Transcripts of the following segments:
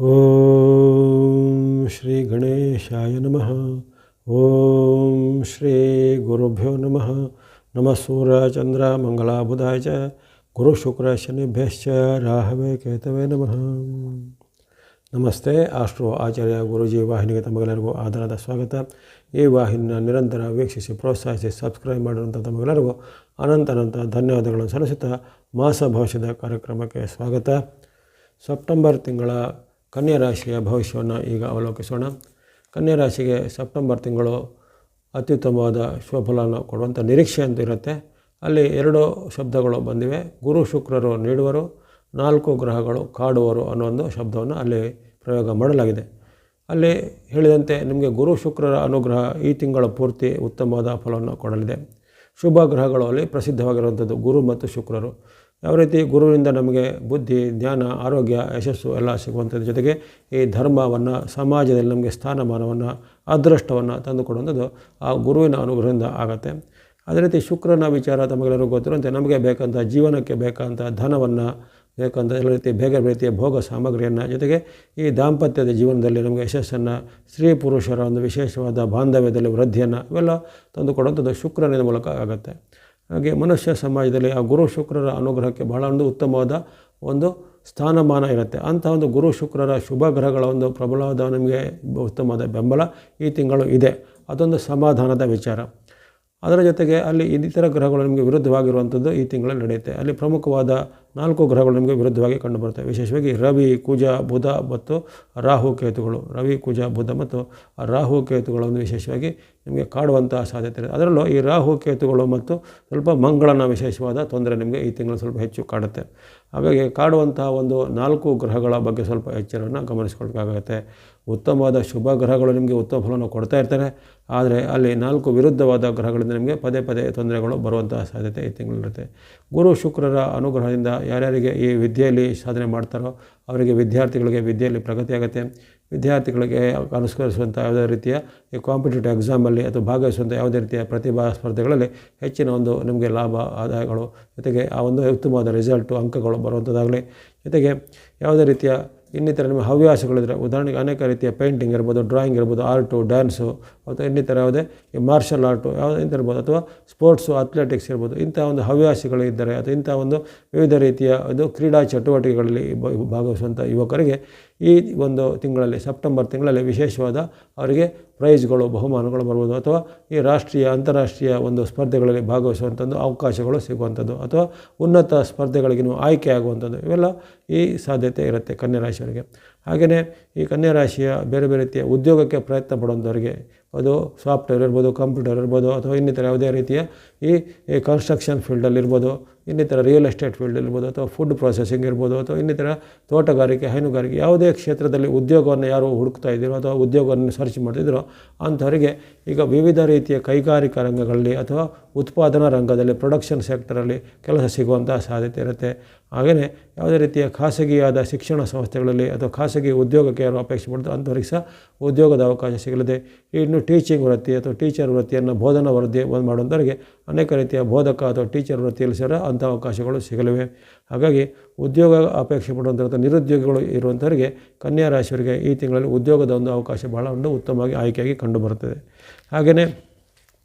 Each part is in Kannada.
ಓಂ ಶ್ರೀ ಗಣೇಶಾಯ ನಮಃ. ಓಂ ಶ್ರೀ ಗುರುಭ್ಯೋ ನಮಃ. ನಮಃ ಸೂರ್ಯ ಚಂದ್ರ ಮಂಗಳ ಬುಧಾಯ ಚ. ಗುರು ಶುಕ್ರ ಶನಿಭ್ಯಶ್ಚ ರಾಹವೇ ಕೇತವೇ ನಮಃ. ನಮಸ್ತೆ, ಆಸ್ಟ್ರೋ ಆಚಾರ್ಯ ಗುರುಜಿ ವಾಹಿನಿಗೆ ತಮಗೆಲ್ಲರಿಗೂ ಆಧಾರದ ಸ್ವಾಗತ. ಈ ವಾಹಿನಿಯನ್ನು ನಿರಂತರ ವೀಕ್ಷಿಸಿ ಪ್ರೋತ್ಸಾಹಿಸಿ ಸಬ್ಸ್ಕ್ರೈಬ್ ಮಾಡಿರುವಂಥ ತಮಗೆಲ್ಲರಿಗೂ ಅನಂತ ಅನಂತ ಧನ್ಯವಾದಗಳನ್ನು ಸಲ್ಲಿಸುತ್ತಾ ಮಾಸ ಭವಿಷ್ಯದ ಕಾರ್ಯಕ್ರಮಕ್ಕೆ ಸ್ವಾಗತ. ಸೆಪ್ಟೆಂಬರ್ ತಿಂಗಳ ಕನ್ಯಾ ರಾಶಿಯ ಭವಿಷ್ಯವನ್ನು ಈಗ ಅವಲೋಕಿಸೋಣ. ಕನ್ಯಾ ರಾಶಿಗೆ ಸೆಪ್ಟೆಂಬರ್ ತಿಂಗಳು ಅತ್ಯುತ್ತಮವಾದ ಶುಭಫಲವನ್ನು ಕೊಡುವಂಥ ನಿರೀಕ್ಷೆ ಅಂತ ಇರುತ್ತೆ. ಅಲ್ಲಿ ಎರಡು ಶಬ್ದಗಳು ಬಂದಿವೆ. ಗುರು ಶುಕ್ರರು ನೀಡುವರು, ನಾಲ್ಕು ಗ್ರಹಗಳು ಕಾಡುವರು ಅನ್ನೋ ಒಂದು ಶಬ್ದವನ್ನು ಅಲ್ಲಿ ಪ್ರಯೋಗ ಮಾಡಲಾಗಿದೆ. ಅಲ್ಲಿ ಹೇಳಿದಂತೆ ನಿಮಗೆ ಗುರು ಶುಕ್ರರ ಅನುಗ್ರಹ ಈ ತಿಂಗಳ ಪೂರ್ತಿ ಉತ್ತಮವಾದ ಫಲವನ್ನು ಕೊಡಲಿದೆ. ಶುಭ ಗ್ರಹಗಳು ಅಲ್ಲಿ ಪ್ರಸಿದ್ಧವಾಗಿರುವಂಥದ್ದು ಗುರು ಮತ್ತು ಶುಕ್ರರು. ಯಾವ ರೀತಿ ಗುರುವಿನಿಂದ ನಮಗೆ ಬುದ್ಧಿ, ಜ್ಞಾನ, ಆರೋಗ್ಯ, ಯಶಸ್ಸು ಎಲ್ಲ ಸಿಗುವಂಥದ್ದು ಜೊತೆಗೆ ಈ ಧರ್ಮವನ್ನು, ಸಮಾಜದಲ್ಲಿ ನಮಗೆ ಸ್ಥಾನಮಾನವನ್ನು, ಅದೃಷ್ಟವನ್ನು ತಂದುಕೊಡುವಂಥದ್ದು ಆ ಗುರುವಿನ ಅನುಗ್ರಹದಿಂದ ಆಗುತ್ತೆ. ಅದೇ ರೀತಿ ಶುಕ್ರನ ವಿಚಾರ ತಮಗೆಲ್ಲರಿಗೂ ಗೊತ್ತಿರುವಂತೆ ನಮಗೆ ಬೇಕಂತ ಜೀವನಕ್ಕೆ ಬೇಕಂತ ಧನವನ್ನು, ಬೇಕಂತ ಎಲ್ಲ ರೀತಿ ಬೇಗ ರೀತಿಯ ಭೋಗ ಸಾಮಗ್ರಿಯನ್ನು ಜೊತೆಗೆ ಈ ದಾಂಪತ್ಯದ ಜೀವನದಲ್ಲಿ ನಮಗೆ ಯಶಸ್ಸನ್ನು, ಸ್ತ್ರೀ ಪುರುಷರ ಒಂದು ವಿಶೇಷವಾದ ಬಾಂಧವ್ಯದಲ್ಲಿ ವೃದ್ಧಿಯನ್ನು ಇವೆಲ್ಲ ತಂದುಕೊಡುವಂಥದ್ದು ಶುಕ್ರನ ಮೂಲಕ ಆಗುತ್ತೆ. ಹಾಗೆ ಮನುಷ್ಯ ಸಮಾಜದಲ್ಲಿ ಆ ಗುರು ಶುಕ್ರರ ಅನುಗ್ರಹಕ್ಕೆ ಬಹಳ ಒಂದು ಉತ್ತಮವಾದ ಒಂದು ಸ್ಥಾನಮಾನ ಇರುತ್ತೆ. ಅಂಥ ಒಂದು ಗುರು ಶುಕ್ರರ ಶುಭ ಗ್ರಹಗಳ ಒಂದು ಪ್ರಬಲವಾದ ನಮಗೆ ಉತ್ತಮವಾದ ಬೆಂಬಲ ಈ ತಿಂಗಳು ಇದೆ. ಅದೊಂದು ಸಮಾಧಾನದ ವಿಚಾರ. ಅದರ ಜೊತೆಗೆ ಅಲ್ಲಿ ಇನ್ನಿತರ ಗ್ರಹಗಳು ನಿಮಗೆ ವಿರುದ್ಧವಾಗಿರುವಂಥದ್ದು ಈ ತಿಂಗಳಲ್ಲಿ ನಡೆಯುತ್ತೆ. ಅಲ್ಲಿ ಪ್ರಮುಖವಾದ ನಾಲ್ಕು ಗ್ರಹಗಳು ನಿಮಗೆ ವಿರುದ್ಧವಾಗಿ ಕಂಡುಬರ್ತವೆ ವಿಶೇಷವಾಗಿ ರವಿ, ಕುಜ, ಬುಧ ಮತ್ತು ರಾಹು ಕೇತುಗಳು. ರವಿ, ಕುಜ, ಬುಧ ಮತ್ತು ರಾಹು ಕೇತುಗಳನ್ನು ವಿಶೇಷವಾಗಿ ನಿಮಗೆ ಕಾಡುವಂತಹ ಸಾಧ್ಯತೆ ಇದೆ ಅದರಲ್ಲೂ ಈ ರಾಹು ಕೇತುಗಳು ಮತ್ತು ಸ್ವಲ್ಪ ಮಂಗಳನ ವಿಶೇಷವಾದ ತೊಂದರೆ ನಿಮಗೆ ಈ ತಿಂಗಳು ಸ್ವಲ್ಪ ಹೆಚ್ಚು ಕಾಡುತ್ತೆ. ಹಾಗಾಗಿ ಕಾಡುವಂತಹ ಒಂದು ನಾಲ್ಕು ಗ್ರಹಗಳ ಬಗ್ಗೆ ಸ್ವಲ್ಪ ಎಚ್ಚರವನ್ನು ಗಮನಿಸ್ಕೊಳ್ಬೇಕಾಗುತ್ತೆ. ಉತ್ತಮವಾದ ಶುಭ ಗ್ರಹಗಳು ನಿಮಗೆ ಉತ್ತಮ ಫಲವನ್ನು ಕೊಡ್ತಾ ಇರ್ತಾರೆ ಆದರೆ ಅಲ್ಲಿ ನಾಲ್ಕು ವಿರುದ್ಧವಾದ ಗ್ರಹಗಳಿಂದ ನಿಮಗೆ ಪದೇ ಪದೇ ತೊಂದರೆಗಳು ಬರುವಂತಹ ಸಾಧ್ಯತೆ ಈ ತಿಂಗಳಿರುತ್ತೆ ಗುರು ಶುಕ್ರರ ಅನುಗ್ರಹದಿಂದ ಯಾರ್ಯಾರಿಗೆ ಈ ವಿದ್ಯೆಯಲ್ಲಿ ಸಾಧನೆ ಮಾಡ್ತಾರೋ ಅವರಿಗೆ ವಿದ್ಯಾರ್ಥಿಗಳಿಗೆ ವಿದ್ಯೆಯಲ್ಲಿ ಪ್ರಗತಿ ಆಗುತ್ತೆ. ವಿದ್ಯಾರ್ಥಿಗಳಿಗೆ ಅನುಸರಿಸುವಂಥ ಯಾವುದೇ ರೀತಿಯ ಈ ಕಾಂಪಿಟೇಟಿವ್ ಎಕ್ಸಾಮಲ್ಲಿ ಅಥವಾ ಭಾಗವಹಿಸುವಂಥ ಯಾವುದೇ ರೀತಿಯ ಪ್ರತಿಭಾ ಸ್ಪರ್ಧೆಗಳಲ್ಲಿ ಹೆಚ್ಚಿನ ಒಂದು ನಿಮಗೆ ಲಾಭ, ಆದಾಯಗಳು, ಜೊತೆಗೆ ಆ ಒಂದು ಉತ್ತಮವಾದ ರಿಸಲ್ಟು ಅಂಕಗಳು ಬರುವಂಥದ್ದಾಗಲಿ. ಜೊತೆಗೆ ಯಾವುದೇ ರೀತಿಯ ಇನ್ನಿತರ ನಿಮ್ಮ ಹವ್ಯಾಸಗಳಿದ್ರೆ ಉದಾಹರಣೆಗೆ ಅನೇಕ ರೀತಿಯ ಪೇಂಟಿಂಗ್ ಇರ್ಬೋದು ಡ್ರಾಯಿಂಗ್ ಇರ್ಬೋದು ಆರ್ಟು ಡ್ಯಾನ್ಸು ಅಥವಾ ಇನ್ನಿತರ ಯಾವುದೇ ಈ ಮಾರ್ಷಲ್ ಆರ್ಟು ಯಾವುದೇ ಇರ್ಬೋದು ಅಥವಾ ಸ್ಪೋರ್ಟ್ಸು ಅಥ್ಲೆಟಿಕ್ಸ್ ಇರ್ಬೋದು ಇಂಥ ಒಂದು ಹವ್ಯಾಸಗಳು ಇದ್ದರೆ ಅಥವಾ ಇಂಥ ಒಂದು ವಿವಿಧ ರೀತಿಯ ಇದು ಕ್ರೀಡಾ ಚಟುವಟಿಕೆಗಳಲ್ಲಿ ಭಾಗವಹಿಸುವಂಥ ಯುವಕರಿಗೆ ಈ ಒಂದು ತಿಂಗಳಲ್ಲಿ, ಸೆಪ್ಟೆಂಬರ್ ತಿಂಗಳಲ್ಲಿ ವಿಶೇಷವಾದ ಅವರಿಗೆ ಪ್ರೈಸ್ಗಳು ಬಹುಮಾನಗಳು ಬರ್ಬೋದು. ಅಥವಾ ಈ ರಾಷ್ಟ್ರೀಯ, ಅಂತಾರಾಷ್ಟ್ರೀಯ ಒಂದು ಸ್ಪರ್ಧೆಗಳಲ್ಲಿ ಭಾಗವಹಿಸುವಂಥದ್ದು, ಅವಕಾಶಗಳು ಸಿಗುವಂಥದ್ದು. ಅಥವಾ ಉನ್ನತ ಸ್ಪರ್ಧೆಗಳಿಗೆ ಆಯ್ಕೆ ಆಗುವಂಥದ್ದು. ಇವೆಲ್ಲ ಈ ಸಾಧ್ಯತೆ ಇರುತ್ತೆ ಕನ್ಯಾ ರಾಶಿಯವರಿಗೆ ಹಾಗೆಯೇ ಈ ಕನ್ಯಾ ರಾಶಿಯ ಬೇರೆ ಬೇರೆ ರೀತಿಯ ಉದ್ಯೋಗಕ್ಕೆ ಪ್ರಯತ್ನ ಪಡುವಂಥವರಿಗೆ, ಅದು ಸಾಫ್ಟ್ವೇರ್ ಇರ್ಬೋದು, ಕಂಪ್ಯೂಟರ್ ಇರ್ಬೋದು, ಅಥವಾ ಇನ್ನಿತರ ಯಾವುದೇ ರೀತಿಯ ಈ ಕನ್ಸ್ಟ್ರಕ್ಷನ್ ಫೀಲ್ಡಲ್ಲಿರ್ಬೋದು ಇನ್ನಿತರ ರಿಯಲ್ ಎಸ್ಟೇಟ್ ಫೀಲ್ಡ್ ಇರ್ಬೋದು ಅಥವಾ ಫುಡ್ ಪ್ರೊಸೆಸಿಂಗ್ ಇರ್ಬೋದು, ಅಥವಾ ಇನ್ನಿತರ ತೋಟಗಾರಿಕೆ, ಹೈನುಗಾರಿಕೆ, ಯಾವುದೇ ಕ್ಷೇತ್ರದಲ್ಲಿ ಉದ್ಯೋಗವನ್ನು ಯಾರು ಹುಡುಕ್ತಾ ಇದ್ದೀರೋ ಅಥವಾ ಉದ್ಯೋಗವನ್ನು ಸರ್ಚ್ ಮಾಡ್ತಿದ್ದೀರೋ ಅಂಥವರಿಗೆ ಈಗ ವಿವಿಧ ರೀತಿಯ ಕೈಗಾರಿಕಾ ರಂಗಗಳಲ್ಲಿ ಅಥವಾ ಉತ್ಪಾದನಾ ರಂಗದಲ್ಲಿ ಪ್ರೊಡಕ್ಷನ್ ಸೆಕ್ಟರಲ್ಲಿ ಕೆಲಸ ಸಿಗುವಂಥ ಸಾಧ್ಯತೆ ಇರುತ್ತೆ. ಹಾಗೆಯೇ ಯಾವುದೇ ರೀತಿಯ ಖಾಸಗಿಯಾದ ಶಿಕ್ಷಣ ಸಂಸ್ಥೆಗಳಲ್ಲಿ ಅಥವಾ ಖಾಸಗಿ ಉದ್ಯೋಗಕ್ಕೆ ಯಾರು ಅಪೇಕ್ಷೆ ಮಾಡ್ತಾರೆ ಅಂಥವ್ರಿಗೆ ಸಹ ಉದ್ಯೋಗದ ಅವಕಾಶ ಸಿಗಲಿದೆ. ಇನ್ನು ಟೀಚಿಂಗ್ ವೃತ್ತಿ ಅಥವಾ ಟೀಚರ್ ವೃತ್ತಿಯನ್ನು ಬೋಧನಾ ವೃತ್ತಿ ಮಾಡುವಂಥವರಿಗೆ ಅನೇಕ ರೀತಿಯ ಬೋಧಕ ಅಥವಾ ಟೀಚರ್ ವೃತ್ತಿಯಲ್ಲಿ ಅಂಥ ಅವಕಾಶಗಳು ಸಿಗಲಿವೆ. ಹಾಗಾಗಿ ಉದ್ಯೋಗ ಅಪೇಕ್ಷೆ ಪಡುವಂಥ ನಿರುದ್ಯೋಗಿಗಳು ಇರುವಂಥವರಿಗೆ ಕನ್ಯಾ ರಾಶಿಯವರಿಗೆ ಈ ತಿಂಗಳಲ್ಲಿ ಉದ್ಯೋಗದ ಒಂದು ಅವಕಾಶ ಬಹಳ ಒಂದು ಉತ್ತಮವಾಗಿ ಆಯ್ಕೆಯಾಗಿ ಕಂಡುಬರುತ್ತದೆ ಹಾಗೆಯೇ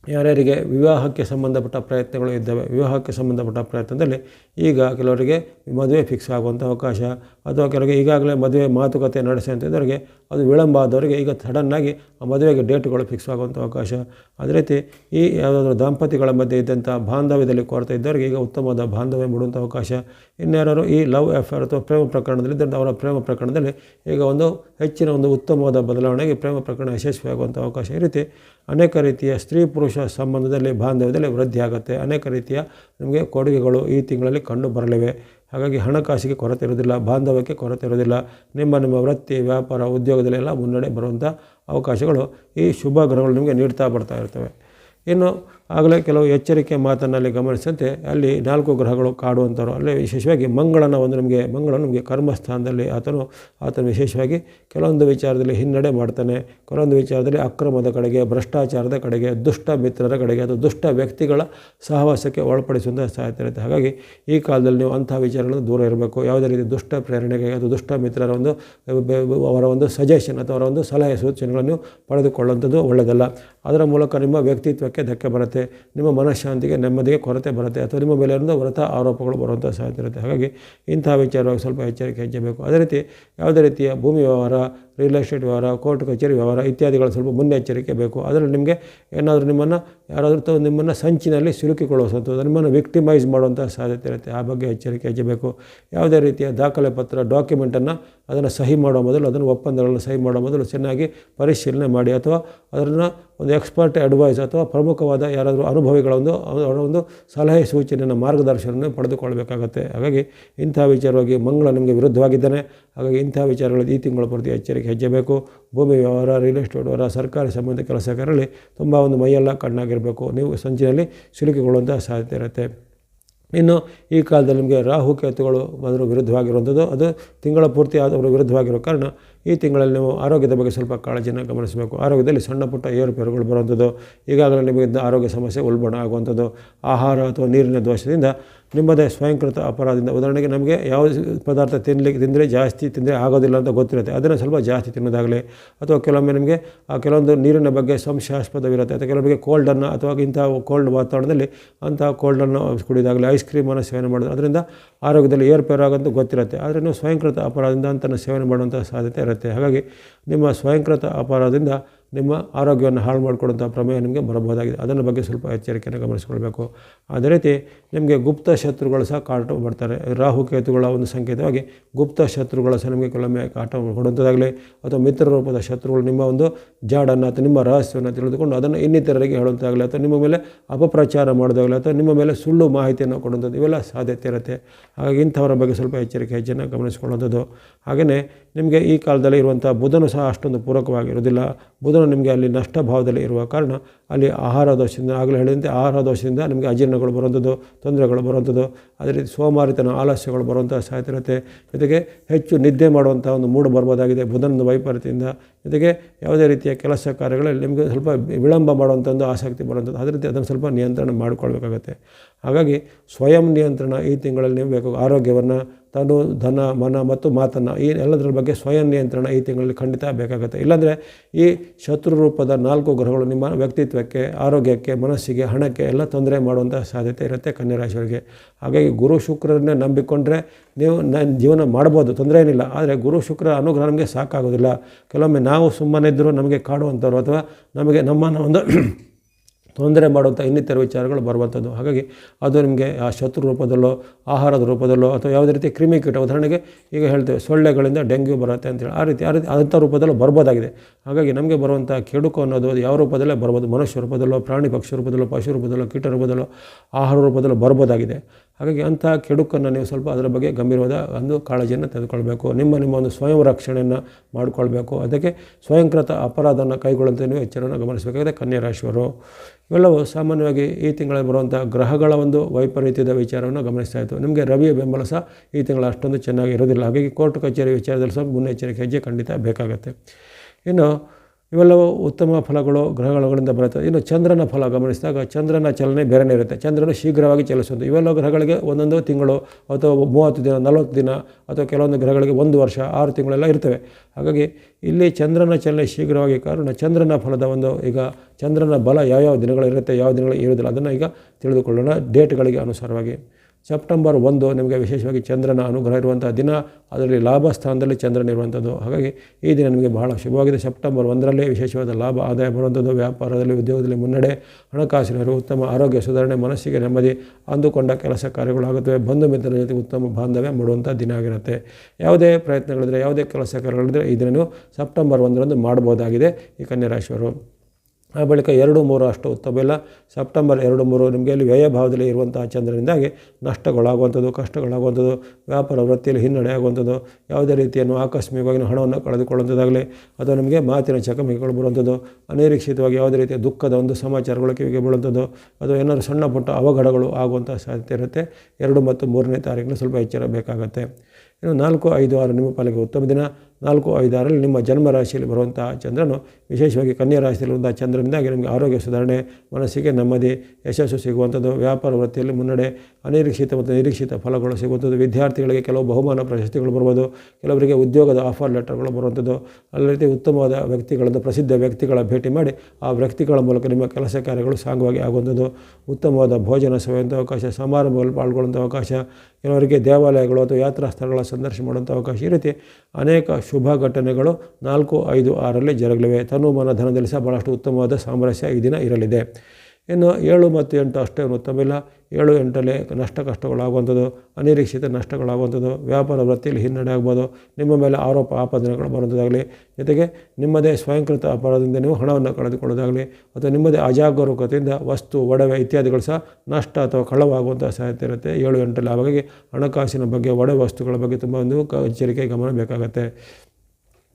ಯಾರ್ಯಾರಿಗೆ ವಿವಾಹಕ್ಕೆ ಸಂಬಂಧಪಟ್ಟ ಪ್ರಯತ್ನಗಳು ಇದ್ದಾವೆ, ವಿವಾಹಕ್ಕೆ ಸಂಬಂಧಪಟ್ಟ ಪ್ರಯತ್ನದಲ್ಲಿ ಈಗ ಕೆಲವರಿಗೆ ಮದುವೆ ಫಿಕ್ಸ್ ಆಗುವಂಥ ಅವಕಾಶ ಅಥವಾ ಕೆಲವರಿಗೆ ಈಗಾಗಲೇ ಮದುವೆ ಮಾತುಕತೆ ನಡೆಸುವಂಥದ್ದವರಿಗೆ ಅದು ವಿಳಂಬ ಆದವರಿಗೆ ಈಗ ಸಡನ್ನಾಗಿ ಆ ಮದುವೆಗೆ ಡೇಟ್ಗಳು ಫಿಕ್ಸ್ ಆಗುವಂಥ ಅವಕಾಶ. ಅದೇ ರೀತಿ ಈ ಯಾವುದಾದ್ರೂ ದಂಪತಿಗಳ ಮಧ್ಯೆ ಇದ್ದಂಥ ಬಾಂಧವ್ಯದಲ್ಲಿ ಕೊರತೆ ಇದ್ದವರಿಗೆ ಈಗ ಉತ್ತಮವಾದ ಬಾಂಧವ್ಯ ಮೂಡುವಂಥ ಅವಕಾಶ. ಇನ್ಯಾರು ಈ ಲವ್ ಅಫೇರ್ ಅಥವಾ ಪ್ರೇಮ ಪ್ರಕರಣದಲ್ಲಿ ಇದ್ದಂಥ ಅವರ ಪ್ರೇಮ ಪ್ರಕರಣದಲ್ಲಿ ಈಗ ಒಂದು ಹೆಚ್ಚಿನ ಒಂದು ಉತ್ತಮವಾದ ಬದಲಾವಣೆಗೆ ಪ್ರೇಮ ಪ್ರಕರಣ ಯಶಸ್ವಿಯಾಗುವಂಥ ಅವಕಾಶ. ಈ ರೀತಿ ಅನೇಕ ರೀತಿಯ ಸ್ತ್ರೀ ಪುರುಷ ಸಂಬಂಧದಲ್ಲಿ ಬಾಂಧವ್ಯದಲ್ಲಿ ವೃದ್ಧಿ ಆಗುತ್ತೆ ಅನೇಕ ರೀತಿಯ ನಿಮಗೆ ಕೊಡುಗೆಗಳು ಈ ತಿಂಗಳಲ್ಲಿ ಕಂಡು ಬರಲಿವೆ. ಹಾಗಾಗಿ ಹಣಕಾಸಿಗೆ ಕೊರತೆ ಇರೋದಿಲ್ಲ ಬಾಂಧವ್ಯಕ್ಕೆ ಕೊರತೆ ಇರೋದಿಲ್ಲ ನಿಮ್ಮ ನಿಮ್ಮ ವೃತ್ತಿ, ವ್ಯಾಪಾರ, ಉದ್ಯೋಗದಲ್ಲೆಲ್ಲ ಮುನ್ನಡೆ ಬರುವಂಥ ಅವಕಾಶಗಳು ಈ ಶುಭ ಗ್ರಹಗಳು ನಿಮಗೆ ನೀಡ್ತಾ ಬರ್ತಾ ಇರ್ತವೆ. ಇನ್ನು ಆಗಲೇ ಕೆಲವು ಎಚ್ಚರಿಕೆ ಮಾತನ್ನು ಅಲ್ಲಿ ಅಲ್ಲಿ ನಾಲ್ಕು ಗ್ರಹಗಳು ಕಾಡುವಂಥವ್ರು. ಅಲ್ಲಿ ವಿಶೇಷವಾಗಿ ಮಂಗಳನ ಒಂದು ನಮಗೆ, ಮಂಗಳ ನಮಗೆ ಕರ್ಮಸ್ಥಾನದಲ್ಲಿ ಆತನು ಆತನು ವಿಶೇಷವಾಗಿ ಕೆಲವೊಂದು ವಿಚಾರದಲ್ಲಿ ಹಿನ್ನಡೆ ಮಾಡ್ತಾನೆ. ಕೆಲವೊಂದು ವಿಚಾರದಲ್ಲಿ ಅಕ್ರಮದ ಕಡೆಗೆ, ಭ್ರಷ್ಟಾಚಾರದ ಕಡೆಗೆ, ದುಷ್ಟ ಮಿತ್ರರ ಕಡೆಗೆ ಅಥವಾ ದುಷ್ಟ ವ್ಯಕ್ತಿಗಳ ಸಹವಾಸಕ್ಕೆ ಒಳಪಡಿಸುವಂಥ ಸಾಧ್ಯತೆ ಇರುತ್ತೆ. ಹಾಗಾಗಿ ಈ ಕಾಲದಲ್ಲಿ ನೀವು ಅಂಥ ವಿಚಾರಗಳನ್ನು ದೂರ ಇರಬೇಕು. ಯಾವುದೇ ರೀತಿ ದುಷ್ಟ ಪ್ರೇರಣೆಗೆ ಅಥವಾ ದುಷ್ಟ ಮಿತ್ರರ ಒಂದು, ಅವರ ಒಂದು ಸಜೆಷನ್ ಅಥವಾ ಅವರ ಒಂದು ಸಲಹೆ ಸೂಚನೆಗಳನ್ನು ಪಡೆದುಕೊಳ್ಳುವಂಥದ್ದು ಒಳ್ಳೆಯದಲ್ಲ. ಅದರ ಮೂಲಕ ನಿಮ್ಮ ವ್ಯಕ್ತಿತ್ವಕ್ಕೆ ಧಕ್ಕೆ ಬರುತ್ತೆ. ನಿಮ್ಮ ಮನಃಶಾಂತಿಗೆ ನೆಮ್ಮದಿಗೆ ಕೊರತೆ ಬರುತ್ತೆ ಅಥವಾ ನಿಮ್ಮ ಮೇಲೆ ಒಂದು ವ್ರತ ಆರೋಪಗಳು ಬರುವಂಥ ಸಾಧ್ಯತೆ ಇರುತ್ತೆ. ಹಾಗಾಗಿ ಇಂತಹ ವಿಚಾರವಾಗಿ ಸ್ವಲ್ಪ ಎಚ್ಚರಿಕೆ ಹೆಚ್ಚಬೇಕು ಅದೇ ರೀತಿ ಯಾವುದೇ ರೀತಿಯ ಭೂಮಿ ವ್ಯವಹಾರ ರಿಯಲ್ ಎಸ್ಟೇಟ್ ವ್ಯವಹಾರ ಕೋರ್ಟ್ ಕಚೇರಿ ವ್ಯವಹಾರ ಇತ್ಯಾದಿಗಳ ಸ್ವಲ್ಪ ಮುನ್ನೆಚ್ಚರಿಕೆ ಬೇಕು. ಅದರಲ್ಲಿ ನಿಮಗೆ ಏನಾದರೂ ನಿಮ್ಮನ್ನು ಯಾರಾದರೂ ನಿಮ್ಮನ್ನು ಸಂಚಿನಲ್ಲಿ ಸಿಲುಕಿಕೊಳ್ಳುವಂಥದ್ದು ನಿಮ್ಮನ್ನು ವಿಕ್ಟಿಮೈಸ್ ಮಾಡುವಂಥ ಸಾಧ್ಯತೆ ಇರುತ್ತೆ. ಆ ಬಗ್ಗೆ ಎಚ್ಚರಿಕೆ ಹೆಚ್ಚಬೇಕು. ಯಾವುದೇ ರೀತಿಯ ದಾಖಲೆ ಪತ್ರ ಡಾಕ್ಯುಮೆಂಟನ್ನು ಅದನ್ನು ಸಹಿ ಮಾಡೋ ಮೊದಲು ಅದನ್ನು ಒಪ್ಪಂದಗಳನ್ನು ಸಹಿ ಮಾಡೋ ಮೊದಲು ಚೆನ್ನಾಗಿ ಪರಿಶೀಲನೆ ಮಾಡಿ. ಅಥವಾ ಅದನ್ನು ಒಂದು ಎಕ್ಸ್ಪರ್ಟ್ ಅಡ್ವೈಸ್ ಅಥವಾ ಪ್ರಮುಖವಾದ ಯಾರಾದರೂ ಅನುಭವಿಗಳ ಒಂದು ಒಂದು ಸಲಹೆ ಸೂಚನೆಯನ್ನು ಮಾರ್ಗದರ್ಶನವನ್ನು ಪಡೆದುಕೊಳ್ಬೇಕಾಗತ್ತೆ. ಹಾಗಾಗಿ ಇಂಥ ವಿಚಾರವಾಗಿ ಮಂಗಳ ನಿಮಗೆ ವಿರುದ್ಧವಾಗಿದ್ದಾನೆ. ಹಾಗಾಗಿ ಇಂಥ ವಿಚಾರಗಳಲ್ಲಿ ಈ ತಿಂಗಳ ಪ್ರತಿ ಎಚ್ಚರಿಕೆ ಹೆಜ್ಜೆ ಬೇಕು ಭೂಮಿ ವ್ಯವಹಾರ ರಿಯಲ್ ಎಸ್ಟೇಟ್ ವ್ಯವಹಾರ, ಸರ್ಕಾರಿ ಸಂಬಂಧ ಕೆಲಸಗಾರರಲ್ಲಿ ತುಂಬ ಒಂದು ಮೈಯೆಲ್ಲ ಕಣ್ಣಾಗಿರಬೇಕು. ನೀವು ಸಂಚಿನಲ್ಲಿ ಸಿಲುಕಿಕೊಳ್ಳುವಂಥ ಸಾಧ್ಯತೆ ಇರುತ್ತೆ. ಇನ್ನು ಈ ಕಾಲದಲ್ಲಿ ನಿಮಗೆ ರಾಹು ಕೇತುಗಳು ಅದರ ವಿರುದ್ಧವಾಗಿರುವಂಥದ್ದು, ಅದು ತಿಂಗಳ ಪೂರ್ತಿ ಅದರ ವಿರುದ್ಧವಾಗಿರೋ ಕಾರಣ ಈ ತಿಂಗಳಲ್ಲಿ ನೀವು ಆರೋಗ್ಯದ ಬಗ್ಗೆ ಸ್ವಲ್ಪ ಕಾಳಜಿಯನ್ನು ಗಮನಿಸಬೇಕು. ಆರೋಗ್ಯದಲ್ಲಿ ಸಣ್ಣ ಪುಟ್ಟ ಏರುಪೇರುಗಳು ಬರುವಂಥದ್ದು, ಈಗಾಗಲೇ ನಿಮಗೆ ಆರೋಗ್ಯ ಸಮಸ್ಯೆ ಉಲ್ಬಣ ಆಗುವಂಥದ್ದು, ಆಹಾರ ಅಥವಾ ನೀರಿನ ದೋಷದಿಂದ ನಿಮ್ಮದೇ ಸ್ವಯಂಕೃತ ಅಪರಾಧದಿಂದ. ಉದಾಹರಣೆಗೆ ನಮಗೆ ಯಾವ ಪದಾರ್ಥ ತಿನ್ನಲಿಕ್ಕೆ ತಿಂದರೆ ಜಾಸ್ತಿ, ತಿಂದರೆ ಆಗೋದಿಲ್ಲ ಅಂತ ಗೊತ್ತಿರುತ್ತೆ. ಅದನ್ನು ಸ್ವಲ್ಪ ಜಾಸ್ತಿ ತಿನ್ನೋದಾಗಲಿ, ಅಥವಾ ಕೆಲವೊಮ್ಮೆ ನಿಮಗೆ ಆ ಕೆಲವೊಂದು ನೀರಿನ ಬಗ್ಗೆ ಸಂಶಯಾಸ್ಪದವಿರುತ್ತೆ, ಅಥವಾ ಕೆಲವೊಬ್ಬರಿಗೆ ಕೋಲ್ಡನ್ನು ಅಥವಾ ಇಂಥ ಕೋಲ್ಡ್ ವಾತಾವರಣದಲ್ಲಿ ಅಂಥ ಕೋಲ್ಡನ್ನು ಕುಡಿಯೋದಾಗಲಿ ಐಸ್ ಕ್ರೀಮನ್ನು ಸೇವನೆ ಮಾಡೋದು. ಅದರಿಂದ ಆರೋಗ್ಯದಲ್ಲಿ ಏರ್ಪೇರಾಗಂತೂ ಗೊತ್ತಿರುತ್ತೆ. ಆದರೆ ನೀವು ಸ್ವಯಂಕೃತ ಅಪರಾಧದಿಂದ ಅಂತ ಸೇವನೆ ಮಾಡುವಂಥ ಸಾಧ್ಯತೆ ಇರುತ್ತೆ. ಹಾಗಾಗಿ ನಿಮ್ಮ ಸ್ವಯಂಕೃತ ಅಪರಾಧದಿಂದ ನಿಮ್ಮ ಆರೋಗ್ಯವನ್ನು ಹಾಳು ಮಾಡಿಕೊಡುವಂಥ ಪ್ರಮೇಯ ನಿಮಗೆ ಬರಬಹುದಾಗಿದೆ. ಅದರ ಬಗ್ಗೆ ಸ್ವಲ್ಪ ಎಚ್ಚರಿಕೆಯನ್ನು ಗಮನಿಸಿಕೊಳ್ಬೇಕು. ಅದೇ ರೀತಿ ನಿಮಗೆ ಗುಪ್ತ ಶತ್ರುಗಳು ಸಹ ಕಾಟ ಬರ್ತಾರೆ. ರಾಹು ಕೇತುಗಳ ಒಂದು ಸಂಕೇತವಾಗಿ ಗುಪ್ತ ಶತ್ರುಗಳು ಸಹ ನಿಮಗೆ ಕೆಲವೊಮ್ಮೆ ಕಾಟ ಕೊಡುವಂಥದ್ದಾಗಲಿ, ಅಥವಾ ಮಿತ್ರ ರೂಪದ ಶತ್ರುಗಳು ನಿಮ್ಮ ಒಂದು ಜಾಡನ್ನು ಅಥವಾ ನಿಮ್ಮ ರಹಸ್ಯವನ್ನು ತಿಳಿದುಕೊಂಡು ಅದನ್ನು ಇನ್ನಿತರರಿಗೆ ಹೇಳುವಂಥಾಗಲಿ ಅಥವಾ ನಿಮ್ಮ ಮೇಲೆ ಅಪಪ್ರಚಾರ ಮಾಡೋದಾಗಲಿ, ಅಥವಾ ನಿಮ್ಮ ಮೇಲೆ ಸುಳ್ಳು ಮಾಹಿತಿಯನ್ನು ಕೊಡುವಂಥದ್ದು ಇವೆಲ್ಲ ಸಾಧ್ಯತೆ ಇರುತ್ತೆ. ಹಾಗಾಗಿ ಇಂಥವರ ಬಗ್ಗೆ ಸ್ವಲ್ಪ ಎಚ್ಚರಿಕೆ ಹೆಚ್ಚನ್ನು ಗಮನಿಸಿಕೊಳ್ಳುವಂಥದ್ದು. ಹಾಗೆಯೇ ನಿಮಗೆ ಈ ಕಾಲದಲ್ಲಿ ಇರುವಂಥ ಬುಧನು ಸಹ ಅಷ್ಟೊಂದು ಪೂರಕವಾಗಿರೋದಿಲ್ಲ ಬುಧನು ನಿಮಗೆ ಅಲ್ಲಿ ನಷ್ಟ ಭಾವದಲ್ಲಿ ಇರುವ ಕಾರಣ ಅಲ್ಲಿ ಆಹಾರ ದೋಷದಿಂದ ಆಗಲೇ ಹೇಳಿದಂತೆ ಆಹಾರ ದೋಷದಿಂದ ನಿಮಗೆ ಅಜೀರ್ಣಗಳು ಬರುವಂಥದ್ದು, ತೊಂದರೆಗಳು ಬರುವಂಥದ್ದು. ಅದೇ ರೀತಿ ಸೋಮಾರಿತನ, ಆಲಸ್ಯಗಳು ಬರುವಂಥ ಸಾಧ್ಯತೆ ಇರುತ್ತೆ. ಜೊತೆಗೆ ಹೆಚ್ಚು ನಿದ್ದೆ ಮಾಡುವಂಥ ಒಂದು ಮೂಡು ಬರ್ಬೋದಾಗಿದೆ ಬುಧನ ವೈಪರೀತ್ಯದಿಂದ. ಜೊತೆಗೆ ಯಾವುದೇ ರೀತಿಯ ಕೆಲಸ ಕಾರ್ಯಗಳಲ್ಲಿ ನಿಮಗೆ ಸ್ವಲ್ಪ ವಿಳಂಬ ಮಾಡುವಂಥ ಒಂದು ಆಸಕ್ತಿ ಬರುವಂಥದ್ದು. ಅದೇ ರೀತಿ ಅದನ್ನು ಸ್ವಲ್ಪ ನಿಯಂತ್ರಣ ಮಾಡಿಕೊಳ್ಬೇಕಾಗತ್ತೆ. ಹಾಗಾಗಿ ಸ್ವಯಂ ನಿಯಂತ್ರಣ ಈ ತಿಂಗಳಲ್ಲಿ ನೀವು ಬೇಕು. ಆರೋಗ್ಯವನ್ನು ತನು ಧನ, ಮನ ಮತ್ತು ಮಾತನ್ನು ಈ ಎಲ್ಲದರ ಬಗ್ಗೆ ಸ್ವಯಂ ನಿಯಂತ್ರಣ ಈ ತಿಂಗಳಲ್ಲಿ ಖಂಡಿತ ಬೇಕಾಗುತ್ತೆ. ಇಲ್ಲಾಂದರೆ ಈ ಶತ್ರು ರೂಪದ ನಾಲ್ಕು ಗ್ರಹಗಳು ನಿಮ್ಮ ವ್ಯಕ್ತಿತ್ವಕ್ಕೆ, ಆರೋಗ್ಯಕ್ಕೆ, ಮನಸ್ಸಿಗೆ, ಹಣಕ್ಕೆ ಎಲ್ಲ ತೊಂದರೆ ಮಾಡುವಂಥ ಸಾಧ್ಯತೆ ಇರುತ್ತೆ ಕನ್ಯಾ ರಾಶಿಯವರಿಗೆ ಹಾಗಾಗಿ ಗುರು ಶುಕ್ರರನ್ನೇ ನಂಬಿಕೊಂಡ್ರೆ ನೀವು ನನ್ನ ಜೀವನ ಮಾಡ್ಬೋದು, ತೊಂದರೆ ಏನಿಲ್ಲ. ಆದರೆ ಗುರು ಶುಕ್ರ ಅನುಗ್ರಹ ನಮಗೆ ಸಾಕಾಗೋದಿಲ್ಲ. ಕೆಲವೊಮ್ಮೆ ನಾವು ಸುಮ್ಮನೆ ಇದ್ದರೂ ನಮಗೆ ಕಾಡುವಂಥವ್ರು ಅಥವಾ ನಮಗೆ ನಮ್ಮನ್ನು ಒಂದು ತೊಂದರೆ ಮಾಡುವಂಥ ಇನ್ನಿತರ ವಿಚಾರಗಳು ಬರುವಂಥದ್ದು. ಹಾಗಾಗಿ ಅದು ನಿಮಗೆ ಆ ಶತ್ರು ರೂಪದಲ್ಲೋ, ಆಹಾರದ ರೂಪದಲ್ಲೋ ಅಥವಾ ಯಾವುದೇ ರೀತಿ ಕ್ರಿಮಿಕೀಟ ಉದಾಹರಣೆಗೆ ಈಗ ಹೇಳ್ತೇವೆ ಸೊಳ್ಳೆಗಳಿಂದ ಡೆಂಗ್ಯೂ ಬರುತ್ತೆ ಅಂತೇಳಿ ಆ ರೀತಿ ಆ ರೀತಿ ಅಂಥ ರೂಪದಲ್ಲೂ ಬರ್ಬೋದಾಗಿದೆ. ಹಾಗಾಗಿ ನಮಗೆ ಬರುವಂಥ ಕೆಡುಕು ಅನ್ನೋದು ಅದು ಯಾವ ರೂಪದಲ್ಲೇ ಬರ್ಬೋದು? ಮನುಷ್ಯ ರೂಪದಲ್ಲೋ, ಪ್ರಾಣಿ ಪಕ್ಷಿ ರೂಪದಲ್ಲೋ, ಪಶು ರೂಪದಲ್ಲೋ, ಕೀಟ ರೂಪದಲ್ಲೋ, ಆಹಾರ ರೂಪದಲ್ಲೋ ಬರ್ಬೋದಾಗಿದೆ. ಹಾಗಾಗಿ ಅಂಥ ಕೆಡುಕನ್ನು ನೀವು ಸ್ವಲ್ಪ ಅದರ ಬಗ್ಗೆ ಗಂಭೀರವಾದ ಒಂದು ಕಾಳಜಿಯನ್ನು ತೆಗೆದುಕೊಳ್ಬೇಕು. ನಿಮ್ಮ ನಿಮ್ಮ ಒಂದು ಸ್ವಯಂ ರಕ್ಷಣೆಯನ್ನು ಮಾಡಿಕೊಳ್ಬೇಕು. ಅದಕ್ಕೆ ಸ್ವಯಂಕೃತ ಅಪರಾಧವನ್ನು ಕೈಗೊಳ್ಳುವಂತೆ ನೀವು ಎಚ್ಚರವನ್ನು ಗಮನಿಸಬೇಕಾಗಿದೆ ಕನ್ಯಾ ರಾಶಿಯವರು ಇವೆಲ್ಲವೂ ಸಾಮಾನ್ಯವಾಗಿ ಈ ತಿಂಗಳಲ್ಲಿ ಬರುವಂಥ ಗ್ರಹಗಳ ಒಂದು ವೈಪರೀತ್ಯದ ವಿಚಾರವನ್ನು ಗಮನಿಸ್ತಾ ಇತ್ತು. ನಿಮಗೆ ರವಿಯ ಬೆಂಬಲ ಸಹ ಈ ತಿಂಗಳ ಅಷ್ಟೊಂದು ಚೆನ್ನಾಗಿ ಇರೋದಿಲ್ಲ ಹಾಗಾಗಿ ಕೋರ್ಟ್ ಕಚೇರಿ ವಿಚಾರದಲ್ಲಿ ಸ್ವಲ್ಪ ಮುನ್ನೆಚ್ಚರಿಕೆ ಹೆಜ್ಜೆ ಖಂಡಿತ ಬೇಕಾಗುತ್ತೆ. ಇನ್ನು ಇವೆಲ್ಲವೂ ಉತ್ತಮ ಫಲಗಳು ಗ್ರಹಗಳಿಂದ ಬರುತ್ತೆ. ಇನ್ನು ಚಂದ್ರನ ಫಲ ಗಮನಿಸಿದಾಗ ಚಂದ್ರನ ಚಲನೆ ಬೇರೆಯೇ ಇರುತ್ತೆ. ಚಂದ್ರನು ಶೀಘ್ರವಾಗಿ ಚಲಿಸುವುದು. ಇವೆಲ್ಲ ಗ್ರಹಗಳಿಗೆ ಒಂದೊಂದು ತಿಂಗಳು ಅಥವಾ ಮೂವತ್ತು ದಿನ, ನಲವತ್ತು ದಿನ ಅಥವಾ ಕೆಲವೊಂದು ಗ್ರಹಗಳಿಗೆ ಒಂದು ವರ್ಷ, ಆರು ತಿಂಗಳೆಲ್ಲ ಇರ್ತವೆ. ಹಾಗಾಗಿ ಇಲ್ಲಿ ಚಂದ್ರನ ಚಲನೆ ಶೀಘ್ರವಾಗಿ ಕಾರಣ ಚಂದ್ರನ ಫಲದ ಒಂದು ಈಗ ಚಂದ್ರನ ಬಲ ಯಾವ್ಯಾವ ದಿನಗಳಿರುತ್ತೆ ಯಾವ ದಿನಗಳು ಇರೋದಿಲ್ಲ ಅದನ್ನು ಈಗ ತಿಳಿದುಕೊಳ್ಳೋಣ ಡೇಟ್ಗಳಿಗೆ ಅನುಸಾರವಾಗಿ. ಸೆಪ್ಟೆಂಬರ್ ಒಂದು ನಿಮಗೆ ವಿಶೇಷವಾಗಿ ಚಂದ್ರನ ಅನುಗ್ರಹ ಇರುವಂಥ ದಿನ, ಅದರಲ್ಲಿ ಲಾಭ ಸ್ಥಾನದಲ್ಲಿ ಚಂದ್ರನ ಇರುವಂಥದ್ದು ಹಾಗಾಗಿ ಈ ದಿನ ನಿಮಗೆ ಬಹಳ ಶುಭವಾಗಿದೆ. ಸೆಪ್ಟೆಂಬರ್ ಒಂದರಲ್ಲಿ ವಿಶೇಷವಾದ ಲಾಭ ಆದಾಯ ಬರುವಂಥದ್ದು ವ್ಯಾಪಾರದಲ್ಲಿ, ಉದ್ಯೋಗದಲ್ಲಿ ಮುನ್ನಡೆ ಹಣಕಾಸಿನ ಉತ್ತಮ ಆರೋಗ್ಯ ಸುಧಾರಣೆ, ಮನಸ್ಸಿಗೆ ನೆಮ್ಮದಿ ಅಂದುಕೊಂಡ ಕೆಲಸ ಕಾರ್ಯಗಳಾಗುತ್ತವೆ. ಬಂಧು ಮಿತ್ರರ ಜೊತೆ ಉತ್ತಮ ಬಾಂಧವ್ಯ ಮಾಡುವಂಥ ದಿನ ಆಗಿರುತ್ತೆ. ಯಾವುದೇ ಪ್ರಯತ್ನಗಳಿದ್ರೆ, ಯಾವುದೇ ಕೆಲಸ ಕಾರ್ಯಗಳಿದ್ರೆ ಈ ದಿನ ಸೆಪ್ಟೆಂಬರ್ ಒಂದರಂದು ಮಾಡ್ಬೋದಾಗಿದೆ ಈ ಕನ್ಯಾ ರಾಶಿಯವರು ಆ ಬಳಿಕ ಎರಡು ಮೂರು ಅಷ್ಟು ಇಲ್ಲ, ಸೆಪ್ಟೆಂಬರ್ ಎರಡು ಮೂರು ನಿಮಗೆ ಅಲ್ಲಿ ವ್ಯಯಭಾವದಲ್ಲಿ ಇರುವಂತಹ ಚಂದ್ರನಿಂದಾಗಿ ನಷ್ಟಗಳಾಗುವಂಥದ್ದು, ಕಷ್ಟಗಳಾಗುವಂಥದ್ದು, ವ್ಯಾಪಾರ ವೃತ್ತಿಯಲ್ಲಿ ಹಿನ್ನಡೆ ಆಗುವಂಥದ್ದು, ಯಾವುದೇ ರೀತಿಯನ್ನು ಆಕಸ್ಮಿಕವಾಗಿ ಹಣವನ್ನು ಕಳೆದುಕೊಳ್ಳುವಂಥದ್ದಾಗಲಿ, ಅಥವಾ ನಿಮಗೆ ಮಾತಿನ ಚಕಮಕಿಗಳು ಬರುವಂಥದ್ದು, ಅನಿರೀಕ್ಷಿತವಾಗಿ ಯಾವುದೇ ರೀತಿಯ ದುಃಖದ ಒಂದು ಸಮಾಚಾರಗಳು ಕಿವಿಗೆ ಬೀಳುವಂಥದ್ದು, ಅಥವಾ ಏನಾದರೂ ಸಣ್ಣ ಪುಟ್ಟ ಅವಘಡಗಳು ಆಗುವಂಥ ಸಾಧ್ಯತೆ ಇರುತ್ತೆ. ಎರಡು ಮತ್ತು ಮೂರನೇ ತಾರೀಕಿನ ಸ್ವಲ್ಪ ಎಚ್ಚರ ಬೇಕಾಗುತ್ತೆ. ಇನ್ನು ನಾಲ್ಕು ಐದು ಆರು ನಿಮ್ಮ ಪಾಲಿಗೆ ಉತ್ತಮ ದಿನ. ನಾಲ್ಕು ಐದು ಆರಲ್ಲಿ ನಿಮ್ಮ ಜನ್ಮ ರಾಶಿಯಲ್ಲಿ ಬರುವಂತಹ ಚಂದ್ರನು ವಿಶೇಷವಾಗಿ ಕನ್ಯಾ ರಾಶಿಯಲ್ಲಿರುವಂಥ ಚಂದ್ರನಿಂದಾಗಿ ನಿಮಗೆ ಆರೋಗ್ಯ ಸುಧಾರಣೆ, ಮನಸ್ಸಿಗೆ ನೆಮ್ಮದಿ, ಯಶಸ್ಸು ಸಿಗುವಂಥದ್ದು. ವ್ಯಾಪಾರ ವೃತ್ತಿಯಲ್ಲಿ ಮುನ್ನಡೆ, ಅನಿರೀಕ್ಷಿತ ಮತ್ತು ನಿರೀಕ್ಷಿತ ಫಲಗಳು ಸಿಗುವಂಥದ್ದು. ವಿದ್ಯಾರ್ಥಿಗಳಿಗೆ ಕೆಲವು ಬಹುಮಾನ ಪ್ರಶಸ್ತಿಗಳು ಬರ್ಬೋದು. ಕೆಲವರಿಗೆ ಉದ್ಯೋಗದ ಆಫರ್ ಲೆಟರ್ಗಳು ಬರುವಂಥದ್ದು. ಅದೇ ರೀತಿ ಉತ್ತಮವಾದ ವ್ಯಕ್ತಿಗಳನ್ನು ಪ್ರಸಿದ್ಧ ವ್ಯಕ್ತಿಗಳ ಭೇಟಿ ಮಾಡಿ ಆ ವ್ಯಕ್ತಿಗಳ ಮೂಲಕ ನಿಮ್ಮ ಕೆಲಸ ಕಾರ್ಯಗಳು ಸಾಂಗವಾಗಿ ಆಗುವಂಥದ್ದು. ಉತ್ತಮವಾದ ಭೋಜನ ಸೇವೆಯುವಂಥ ಅವಕಾಶ ಸಮಾರಂಭಗಳು ಪಾಲ್ಗೊಳ್ಳುವಂಥ ಅವಕಾಶ ಕೆಲವರಿಗೆ ದೇವಾಲಯಗಳು ಅಥವಾ ಯಾತ್ರಾ ಸ್ಥಳಗಳ ಸಂದರ್ಶನ ಮಾಡುವಂಥ ಅವಕಾಶ ಈ ಅನೇಕ ಶುಭ ಘಟನೆಗಳು ನಾಲ್ಕು ಐದು ಆರಲ್ಲಿ ಜರುಗಲಿವೆ. ತನು ಮನ ಧನದಲ್ಲಿ ಸಹ ಭಾಳಷ್ಟು ಉತ್ತಮವಾದ ಸಾಮರಸ್ಯ ಈ ದಿನ ಇರಲಿದೆ. ಇನ್ನು ಏಳು ಮತ್ತು ಎಂಟು ಅಷ್ಟೇ ಉತ್ತಮ. ಇಲ್ಲ, ಏಳು ಎಂಟಲ್ಲಿ ನಷ್ಟ ಕಷ್ಟಗಳಾಗುವಂಥದ್ದು, ಅನಿರೀಕ್ಷಿತ ನಷ್ಟಗಳಾಗುವಂಥದ್ದು, ವ್ಯಾಪಾರ ವೃತ್ತಿಯಲ್ಲಿ ಹಿನ್ನಡೆ ಆಗ್ಬೋದು, ನಿಮ್ಮ ಮೇಲೆ ಆರೋಪ ಆಪಾದನೆಗಳು ಬರುವುದಾಗಲಿ ಜೊತೆಗೆ ನಿಮ್ಮದೇ ಸ್ವಯಂಕೃತ ಅಪರಾಧದಿಂದ ನೀವು ಹಣವನ್ನು ಕಳೆದುಕೊಳ್ಳೋದಾಗಲಿ, ಅಥವಾ ನಿಮ್ಮದೇ ಅಜಾಗರೂಕತೆಯಿಂದ ವಸ್ತು, ಒಡವೆ ಇತ್ಯಾದಿಗಳು ಸಹ ನಷ್ಟ ಅಥವಾ ಕಳವಾಗುವಂಥ ಸಾಧ್ಯತೆ ಇರುತ್ತೆ. ಏಳು ಎಂಟಲ್ಲಿ ಹಾಗಾಗಿ ಹಣಕಾಸಿನ ಬಗ್ಗೆ ಒಡೆ ವಸ್ತುಗಳ ಬಗ್ಗೆ ತುಂಬ ಕ ಎಚ್ಚರಿಕೆ ಗಮನ ಬೇಕಾಗುತ್ತೆ.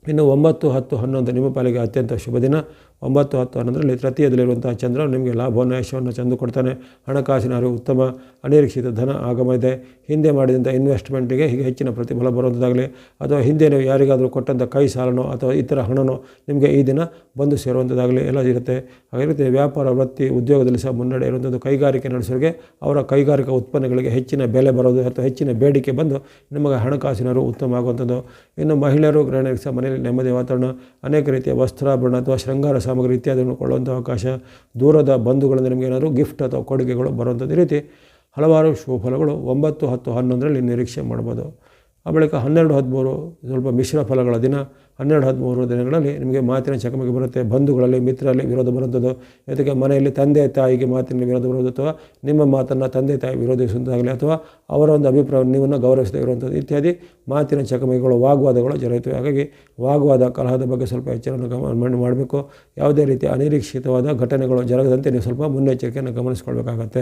ಇನ್ನು ಒಂಬತ್ತು, ಹತ್ತು, ಹನ್ನೊಂದು ನಿಮ್ಮ ಪಾಲಿಗೆ ಅತ್ಯಂತ ಶುಭ ದಿನ. ಒಂಬತ್ತು ಹತ್ತು ಹನ್ನೊಂದರಲ್ಲಿ ತೃತೀಯದಲ್ಲಿರುವಂಥ ಚಂದ್ರ ನಿಮಗೆ ಲಾಭವನ್ನು, ಯಶವನ್ನು ತಂದು ಕೊಡ್ತಾನೆ. ಹಣಕಾಸಿನ ಅರಿವು ಉತ್ತಮ, ಅನಿರೀಕ್ಷಿತ ಧನ ಆಗಮ ಇದೆ. ಹಿಂದೆ ಮಾಡಿದಂಥ ಇನ್ವೆಸ್ಟ್ಮೆಂಟಿಗೆ ಹೀಗೆ ಹೆಚ್ಚಿನ ಪ್ರತಿಫಲ ಬರುವಂಥದ್ದಾಗಲಿ ಅಥವಾ ಹಿಂದೆ ನೀವು ಯಾರಿಗಾದರೂ ಕೊಟ್ಟಂಥ ಕೈ ಸಾಲನೋ ಅಥವಾ ಇತರ ಹಣನೋ ನಿಮಗೆ ಈ ದಿನ ಬಂದು ಸೇರುವಂಥದ್ದಾಗಲಿ ಎಲ್ಲ ಇರುತ್ತೆ. ರೀತಿ ವ್ಯಾಪಾರ, ವೃತ್ತಿ, ಉದ್ಯೋಗದಲ್ಲಿ ಸಹ ಮುನ್ನಡೆ ಇರುವಂಥದ್ದು ಕೈಗಾರಿಕೆ ನಡೆಸೋರಿಗೆ ಅವರ ಕೈಗಾರಿಕಾ ಉತ್ಪನ್ನಗಳಿಗೆ ಹೆಚ್ಚಿನ ಬೆಲೆ ಬರೋದು ಅಥವಾ ಹೆಚ್ಚಿನ ಬೇಡಿಕೆ ಬಂದು ನಿಮಗೆ ಹಣಕಾಸಿನ ಅರಿವು ಉತ್ತಮ ಆಗುವಂಥದ್ದು ಇನ್ನು ಮಹಿಳೆಯರು ಗ್ರಹಣ ಸಹ ಮನೆಯಲ್ಲಿ ನೆಮ್ಮದಿ ವಾತಾವರಣ, ಅನೇಕ ರೀತಿಯ ವಸ್ತ್ರಾಭರಣ ಅಥವಾ ಶೃಂಗಾರ ಸಾಮಗ್ರಿ ಇತ್ಯಾದಿಗಳನ್ನು ಕೊಳ್ಳುವಂಥ ಅವಕಾಶ ದೂರದ ಬಂಧುಗಳಿಂದ ನಿಮಗೆ ಏನಾದರೂ ಗಿಫ್ಟ್ ಅಥವಾ ಕೊಡುಗೆಗಳು ಬರುವಂಥದ್ದು ರೀತಿ ಹಲವಾರು ಶುಭಫಲಗಳು ಒಂಬತ್ತು ಹತ್ತು ಹನ್ನೊಂದರಲ್ಲಿ ನಿರೀಕ್ಷೆ ಮಾಡ್ಬೋದು. ಆ ಬಳಿಕ ಹನ್ನೆರಡು ಹದಿಮೂರು ಸ್ವಲ್ಪ ಮಿಶ್ರ ಫಲಗಳ ದಿನ ಹನ್ನೆರಡು, ಹದಿಮೂರು ದಿನಗಳಲ್ಲಿ ನಿಮಗೆ ಮಾತಿನ ಚಕಮಕಿ ಬರುತ್ತೆ. ಬಂಧುಗಳಲ್ಲಿ, ಮಿತ್ರರಲ್ಲಿ ವಿರೋಧ ಬರುವಂಥದ್ದು ಜೊತೆಗೆ ಮನೆಯಲ್ಲಿ ತಂದೆ, ತಾಯಿಗೆ ಮಾತಿನಲ್ಲಿ ವಿರೋಧ ಬರುವುದು ಅಥವಾ ನಿಮ್ಮ ಮಾತನ್ನು ತಂದೆ, ತಾಯಿ ವಿರೋಧಿಸುವಂತಾಗಲಿ ಅಥವಾ ಅವರ ಒಂದು ಅಭಿಪ್ರಾಯ ನೀವನ್ನು ಗೌರವಿಸದೇ ಇರುವಂಥದ್ದು ಇತ್ಯಾದಿ ಮಾತಿನ ಚಕಮಕಿಗಳು, ವಾಗ್ವಾದಗಳು ಜರುಗುತ್ತವೆ. ಹಾಗಾಗಿ ವಾಗ್ವಾದ, ಕಲಹದ ಬಗ್ಗೆ ಸ್ವಲ್ಪ ಎಚ್ಚರವನ್ನು ಗಮನ ಮಾಡಬೇಕು. ಯಾವುದೇ ರೀತಿಯ ಅನಿರೀಕ್ಷಿತವಾದ ಘಟನೆಗಳು ಜರಗದಂತೆ ನೀವು ಸ್ವಲ್ಪ ಮುನ್ನೆಚ್ಚರಿಕೆಯನ್ನು ಗಮನಿಸ್ಕೊಳ್ಬೇಕಾಗತ್ತೆ.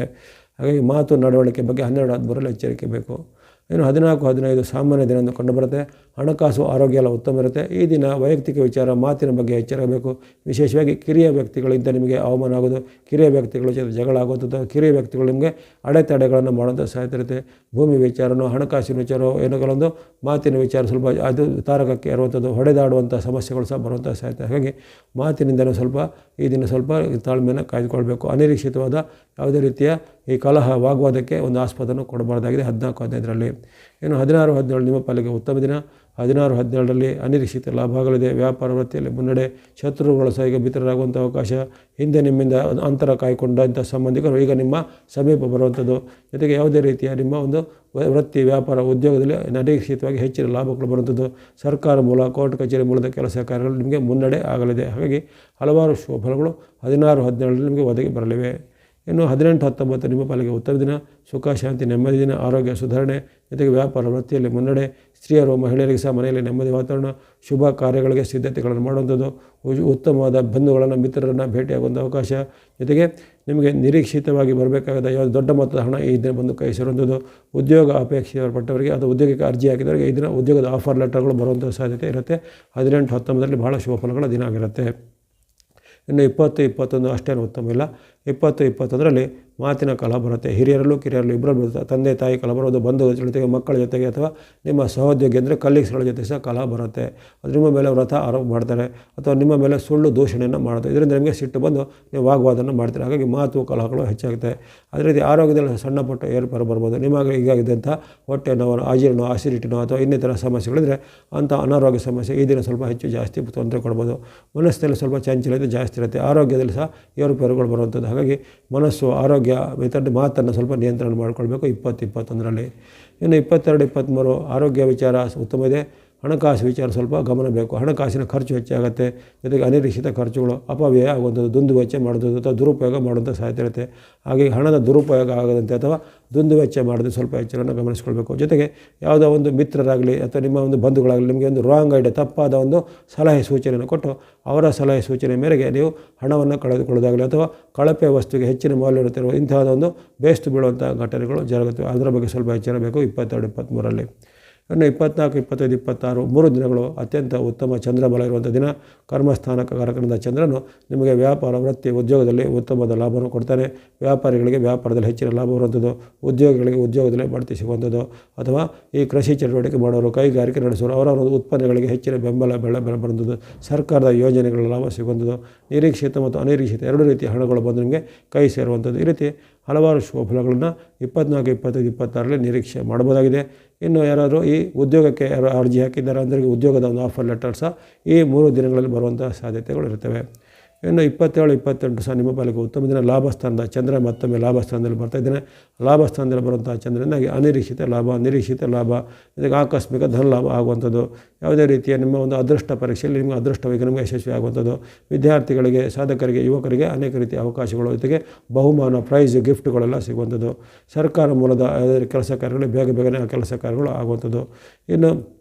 ಹಾಗಾಗಿ ಮಾತು ನಡವಳಿಕೆ ಬಗ್ಗೆ ಹನ್ನೆರಡು ಹದಿಮೂರಲ್ಲಿ ಎಚ್ಚರಿಕೆ ಬೇಕು. ಇನ್ನು ಹದಿನಾಲ್ಕು, ಹದಿನೈದು ಸಾಮಾನ್ಯ ದಿನ ಕಂಡುಬರುತ್ತೆ. ಹಣಕಾಸು ಆರೋಗ್ಯ ಎಲ್ಲ ಉತ್ತಮ ಇರುತ್ತೆ. ಈ ದಿನ ವೈಯಕ್ತಿಕ ವಿಚಾರ, ಮಾತಿನ ಬಗ್ಗೆ ಎಚ್ಚರಬೇಕು. ವಿಶೇಷವಾಗಿ ಕಿರಿಯ ವ್ಯಕ್ತಿಗಳಿಂದ ನಿಮಗೆ ಅವಮಾನ ಆಗೋದು. ಕಿರಿಯ ವ್ಯಕ್ತಿಗಳ ಜೊತೆ ಜಗಳ ಆಗುವಂಥದ್ದು ಕಿರಿಯ ವ್ಯಕ್ತಿಗಳು ನಿಮಗೆ ಅಡೆತಡೆಗಳನ್ನು ಸಾಧ್ಯತೆ ಇರುತ್ತೆ. ಭೂಮಿ ವಿಚಾರನೋ, ಹಣಕಾಸಿನ ವಿಚಾರ ಏನೋ ಕೆಲವೊಂದು ಮಾತಿನ ವಿಚಾರ ಸ್ವಲ್ಪ ಅದು ತಾರಕಕ್ಕೆ ಇರುವಂಥದ್ದು ಹೊಡೆದಾಡುವಂಥ ಸಮಸ್ಯೆಗಳು ಸಹ ಬರುವಂಥ ಸಾಧ್ಯತೆ ಹಾಗಾಗಿ ಮಾತಿನಿಂದಲೂ ಸ್ವಲ್ಪ ಈ ದಿನ ಸ್ವಲ್ಪ ತಾಳ್ಮೆಯನ್ನು ಕಾಯ್ದುಕೊಳ್ಬೇಕು. ಅನಿರೀಕ್ಷಿತವಾದ ಯಾವುದೇ ರೀತಿಯ ಈ ಕಲಹ, ವಾಗ್ವಾದಕ್ಕೆ ಒಂದು ಆಸ್ಪದನ್ನು ಕೊಡಬಾರ್ದಾಗಿದೆ. ಹದಿನಾಲ್ಕು, ಹದಿನೈದರಲ್ಲಿ. ಇನ್ನು ಹದಿನಾರು, ಹದಿನೇಳು ನಿಮ್ಮ ಪಾಲಿಗೆ ಉತ್ತಮ ದಿನ. ಹದಿನಾರು, ಹದಿನೇಳರಲ್ಲಿ ಅನಿರೀಕ್ಷಿತ ಲಾಭಗಳಿದೆ. ವ್ಯಾಪಾರ ವೃತ್ತಿಯಲ್ಲಿ ಮುನ್ನಡೆ ಶತ್ರುಗಳು ಸಹ ಈಗ ಬಿತ್ತರಾಗುವಂಥ ಅವಕಾಶ ಹಿಂದೆ ನಿಮ್ಮಿಂದ ಅಂತರ ಕಾಯ್ಕೊಂಡಂಥ ಸಂಬಂಧಿಕರು ಈಗ ನಿಮ್ಮ ಸಮೀಪ ಬರುವಂಥದ್ದು. ಜೊತೆಗೆ ಯಾವುದೇ ರೀತಿಯ ನಿಮ್ಮ ಒಂದು ವೃತ್ತಿ, ವ್ಯಾಪಾರ ಉದ್ಯೋಗದಲ್ಲಿ ಅನಿರೀಕ್ಷಿತವಾಗಿ ಹೆಚ್ಚಿನ ಲಾಭಗಳು ಬರುವಂಥದ್ದು. ಸರ್ಕಾರ ಮೂಲ, ಕೋರ್ಟ್ ಕಚೇರಿ ಮೂಲದ ಕೆಲಸ ಕಾರ್ಯಗಳು ನಿಮಗೆ ಮುನ್ನಡೆ ಆಗಲಿದೆ. ಹಾಗಾಗಿ ಹಲವಾರು ಶುಭ ಫಲಗಳು ಹದಿನಾರು, ಹದಿನೇಳರಲ್ಲಿ ನಿಮಗೆ ಒದಗಿ ಬರಲಿವೆ. ಇನ್ನು ಹದಿನೆಂಟು ಹತ್ತೊಂಬತ್ತು ನಿಮ್ಮ ಪಾಲಿಗೆ ಉತ್ತಮ ದಿನ ಸುಖ ಶಾಂತಿ ನೆಮ್ಮದಿ ದಿನ, ಆರೋಗ್ಯ ಸುಧಾರಣೆ, ಜೊತೆಗೆ ವ್ಯಾಪಾರ ವೃತ್ತಿಯಲ್ಲಿ ಮುನ್ನಡೆ, ಸ್ತ್ರೀಯರು, ಮಹಿಳೆಯರಿಗೆ ಸಹ ಮನೆಯಲ್ಲಿ ನೆಮ್ಮದಿ ವಾತಾವರಣ, ಶುಭ ಕಾರ್ಯಗಳಿಗೆ ಸಿದ್ಧತೆಗಳನ್ನು ಮಾಡುವಂಥದ್ದು ಉತ್ತಮವಾದ ಬಂಧುಗಳನ್ನು, ಮಿತ್ರರನ್ನು ಭೇಟಿಯಾಗುವಂಥ ಅವಕಾಶ, ಜೊತೆಗೆ ನಿಮಗೆ ನಿರೀಕ್ಷಿತವಾಗಿ ಬರಬೇಕಾದ ಯಾವ ದೊಡ್ಡ ಮೊತ್ತದ ಹಣ ಈ ದಿನ ಬಂದು ಕೈ ಸೇರುವಂಥದ್ದು, ಉದ್ಯೋಗ ಅಪೇಕ್ಷೆ ಪಟ್ಟವರಿಗೆ ಅದು ಉದ್ಯೋಗಕ್ಕೆ ಅರ್ಜಿ ಹಾಕಿದವರಿಗೆ ಈ ದಿನ ಉದ್ಯೋಗದ ಆಫರ್ ಲೆಟರ್ಗಳು ಬರುವಂಥ ಸಾಧ್ಯತೆ ಇರುತ್ತೆ. ಹದಿನೆಂಟು ಹತ್ತೊಂಬತ್ತರಲ್ಲಿ ಭಾಳ ಶುಭ ಫಲಗಳ ದಿನ ಆಗಿರುತ್ತೆ. ಇನ್ನು ಇಪ್ಪತ್ತು ಇಪ್ಪತ್ತೊಂದು ಅಷ್ಟೇನು ಉತ್ತಮ ಇಲ್ಲ. ಇಪ್ಪತ್ತು ಇಪ್ಪತ್ತೊಂದರಲ್ಲಿ ಮಾತಿನ ಕಲ ಬರುತ್ತೆ ಹಿರಿಯರಲ್ಲೂ ಕಿರಿಯರಲ್ಲೂ ಬರುತ್ತೆ? ತಂದೆ, ತಾಯಿ ಕಲ ಬರೋದು ಬಂಧುಗಳ ಜೊತೆಗೆ ಮಕ್ಕಳ ಜೊತೆಗೆ ಅಥವಾ ನಿಮ್ಮ ಸಹೋದ್ಯೋಗಿ ಅಂದರೆ ಕಲೀಗ್ಸ್ಗಳ ಜೊತೆ ಸಹ ಕಲ ಬರುತ್ತೆ ಅದು ನಿಮ್ಮ ಮೇಲೆ ವ್ರತ ಆರೋಪ ಮಾಡ್ತಾರೆ ಅಥವಾ ನಿಮ್ಮ ಮೇಲೆ ಸುಳ್ಳು ದೂಷಣೆಯನ್ನು ಮಾಡ್ತಾರೆ. ಇದರಿಂದ ನಿಮಗೆ ಸಿಟ್ಟು ಬಂದು ನೀವು ವಾಗ್ವಾದವನ್ನು ಮಾಡ್ತೀರಿ. ಹಾಗಾಗಿ ಮಾತು ಕಲಹಗಳು ಹೆಚ್ಚಾಗುತ್ತೆ. ಅದೇ ರೀತಿ ಆರೋಗ್ಯದಲ್ಲಿ ಸಣ್ಣ ಪುಟ್ಟ ಏರ್ಪಾರು ಬರ್ಬೋದು. ನಿಮಗೆ ಈಗಾಗಿದ್ದಂಥ ಹೊಟ್ಟೆ ನೋವು ಆಜೀರ್ಣ ಆಸಿಡಿಟಿನೋ ಅಥವಾ ಇನ್ನಿತರ ಸಮಸ್ಯೆಗಳಿದ್ರೆ ಅಂಥ ಅನಾರೋಗ್ಯ ಸಮಸ್ಯೆ ಈ ದಿನ ಸ್ವಲ್ಪ ಹೆಚ್ಚು ಜಾಸ್ತಿ ತೊಂದರೆ ಕೊಡ್ಬೋದು. ಮನಸ್ಸಿನಲ್ಲಿ ಸ್ವಲ್ಪ ಚಂಚಲತೆ ಜಾಸ್ತಿ ಇರುತ್ತೆ. ಆರೋಗ್ಯದಲ್ಲಿ ಸಹ ಏರುಪೇರುಗಳು ಬರುವಂಥದ್ದು. ಹಾಗಾಗಿ ಮನಸ್ಸು, ಆರೋಗ್ಯ ಮಿತ್ರ ಮಾತನ್ನು ಸ್ವಲ್ಪ ನಿಯಂತ್ರಣ ಮಾಡಿಕೊಳ್ಬೇಕು. ಇಪ್ಪತ್ತು ಇಪ್ಪತ್ತೊಂದರಲ್ಲಿ. ಇನ್ನು ಇಪ್ಪತ್ತೆರಡು ಇಪ್ಪತ್ತ್ಮೂರು ಆರೋಗ್ಯ ವಿಚಾರ ಉತ್ತಮ ಇದೆ. ಹಣಕಾಸು ವಿಚಾರ ಸ್ವಲ್ಪ ಗಮನ ಬೇಕು. ಹಣಕಾಸಿನ ಖರ್ಚು ಹೆಚ್ಚಾಗುತ್ತೆ. ಜೊತೆಗೆ ಅನಿರೀಕ್ಷಿತ ಖರ್ಚುಗಳು ಅಪವ್ಯಯ ಆಗುವಂಥದ್ದು ದುಂದು ವೆಚ್ಚ ಮಾಡೋದು ಅಥವಾ ದುರುಪಯೋಗ ಮಾಡುವಂಥ ಸಾಧ್ಯತೆ ಇರುತ್ತೆ. ಹಾಗೆ ಹಣದ ದುರುಪಯೋಗ ಆಗದಂತೆ ಅಥವಾ ದುಂದು ವೆಚ್ಚ ಮಾಡೋದು ಸ್ವಲ್ಪ ಎಚ್ಚರನ್ನು ಗಮನಿಸ್ಕೊಳ್ಬೇಕು. ಜೊತೆಗೆ ಯಾವುದೋ ಒಂದು ಮಿತ್ರರಾಗಲಿ ಅಥವಾ ನಿಮ್ಮ ಒಂದು ಬಂಧುಗಳಾಗಲಿ ನಿಮಗೆ ಒಂದು ರಾಂಗ್ ಐಡಿಯಾ ತಪ್ಪಾದ ಒಂದು ಸಲಹೆ ಸೂಚನೆಯನ್ನು ಕೊಟ್ಟು ಅವರ ಸಲಹೆ ಸೂಚನೆ ಮೇರೆಗೆ ನೀವು ಹಣವನ್ನು ಕಳೆದುಕೊಳ್ಳೋದಾಗಲಿ ಅಥವಾ ಕಳಪೆ ವಸ್ತುವಿಗೆ ಹೆಚ್ಚಿನ ಮೌಲ್ಯ ಇರುತ್ತಿರುವ ಇಂತಹದ ಒಂದು ಬೇಸ್ತು ಬೀಳುವಂಥ ಘಟನೆಗಳು ಜರುಗುತ್ತವೆ. ಅದರ ಬಗ್ಗೆ ಸ್ವಲ್ಪ ಎಚ್ಚರ ಬೇಕು ಇಪ್ಪತ್ತೆರಡು ಇಪ್ಪತ್ತ್ಮೂರರಲ್ಲಿ ಇನ್ನು ಇಪ್ಪತ್ನಾಲ್ಕು, ಇಪ್ಪತ್ತೈದು, ಇಪ್ಪತ್ತಾರು, ಮೂರು ದಿನಗಳು ಅತ್ಯಂತ ಉತ್ತಮ ಚಂದ್ರಬಲ ಇರುವಂಥ ದಿನ. ಕರ್ಮಸ್ಥಾನ ಕಾರಕನಾದ ಚಂದ್ರನು ನಿಮಗೆ ವ್ಯಾಪಾರ, ವೃತ್ತಿ, ಉದ್ಯೋಗದಲ್ಲಿ ಉತ್ತಮವಾದ ಲಾಭವನ್ನು ಕೊಡ್ತಾನೆ. ವ್ಯಾಪಾರಿಗಳಿಗೆ ವ್ಯಾಪಾರದಲ್ಲಿ ಹೆಚ್ಚಿನ ಲಾಭ ಬರುವಂಥದ್ದು. ಉದ್ಯೋಗಿಗಳಿಗೆ ಉದ್ಯೋಗದಲ್ಲಿ ಬಡ್ತಿ ಸಿಗುವಂಥದ್ದು. ಅಥವಾ ಈ ಕೃಷಿ ಚಟುವಟಿಕೆ ಮಾಡೋರು, ಕೈಗಾರಿಕೆ ನಡೆಸೋರು, ಅವರವರ ಉತ್ಪನ್ನಗಳಿಗೆ ಹೆಚ್ಚಿನ ಬೆಂಬಲ, ಬೆಳೆ ಬೆಲೆ ಬರುವಂಥದ್ದು. ಸರ್ಕಾರದ ಯೋಜನೆಗಳ ಲಾಭ ಸಿಗುವಂಥದ್ದು. ನಿರೀಕ್ಷಿತ ಮತ್ತು ಅನಿರೀಕ್ಷಿತ ಎರಡು ರೀತಿಯ ಹಣಗಳು ಬಂದು ನಿಮಗೆ ಕೈ ಸೇರುವಂಥದ್ದು. ಈ ರೀತಿ ಹಲವಾರು ಶುಭ ಫಲಗಳನ್ನು ಇಪ್ಪತ್ನಾಲ್ಕು, ಇಪ್ಪತ್ತೈದು, ಇಪ್ಪತ್ತಾರರಲ್ಲಿ ನಿರೀಕ್ಷೆ ಮಾಡ್ಬೋದಾಗಿದೆ ಇನ್ನು ಯಾರಾದರೂ ಈ ಉದ್ಯೋಗಕ್ಕೆ ಯಾರು ಅರ್ಜಿ ಹಾಕಿದ್ದಾರೆ ಅಂದರೆ ಉದ್ಯೋಗದ ಒಂದು ಆಫರ್ ಲೆಟರ್ ಸಹ ಈ ಮೂರು ದಿನಗಳಲ್ಲಿ ಬರುವಂಥ ಸಾಧ್ಯತೆಗಳು ಇರ್ತವೆ ಇನ್ನು ಇಪ್ಪತ್ತೇಳು, ಇಪ್ಪತ್ತೆಂಟು ಸಹ ನಿಮ್ಮ ಪಾಲಿಗೆ ಉತ್ತಮ ದಿನ. ಲಾಭಸ್ಥಾನದ ಚಂದ್ರ ಮತ್ತೊಮ್ಮೆ ಲಾಭಸ್ಥಾನದಲ್ಲಿ ಬರ್ತಾ ಇದ್ದಾನೆ. ಲಾಭಸ್ಥಾನದಲ್ಲಿ ಬರುವಂಥ ಚಂದ್ರನಾಗಿ ಅನಿರೀಕ್ಷಿತ ಲಾಭ, ನಿರೀಕ್ಷಿತ ಲಾಭ. ಇದಕ್ಕೆ ಆಕಸ್ಮಿಕ ಧನ ಲಾಭ ಆಗುವಂಥದ್ದು. ಯಾವುದೇ ರೀತಿಯ ನಿಮ್ಮ ಒಂದು ಅದೃಷ್ಟ ಪರೀಕ್ಷೆಯಲ್ಲಿ ನಿಮಗೆ ಅದೃಷ್ಟವಾಗಿ ನಿಮಗೆ ಯಶಸ್ವಿ ಆಗುವಂಥದ್ದು. ವಿದ್ಯಾರ್ಥಿಗಳಿಗೆ, ಸಾಧಕರಿಗೆ, ಯುವಕರಿಗೆ ಅನೇಕ ರೀತಿಯ ಅವಕಾಶಗಳು ಜೊತೆಗೆ ಬಹುಮಾನ ಪ್ರೈಸ್ ಗಿಫ್ಟ್ಗಳೆಲ್ಲ ಸಿಗುವಂಥದ್ದು. ಸರ್ಕಾರ ಮೂಲದ ಯಾವುದೇ ಕೆಲಸ ಕಾರ್ಯಗಳು ಬೇಗ ಬೇಗನೆ ಕೆಲಸ ಕಾರ್ಯಗಳು ಆಗುವಂಥದ್ದು. ಇನ್ನು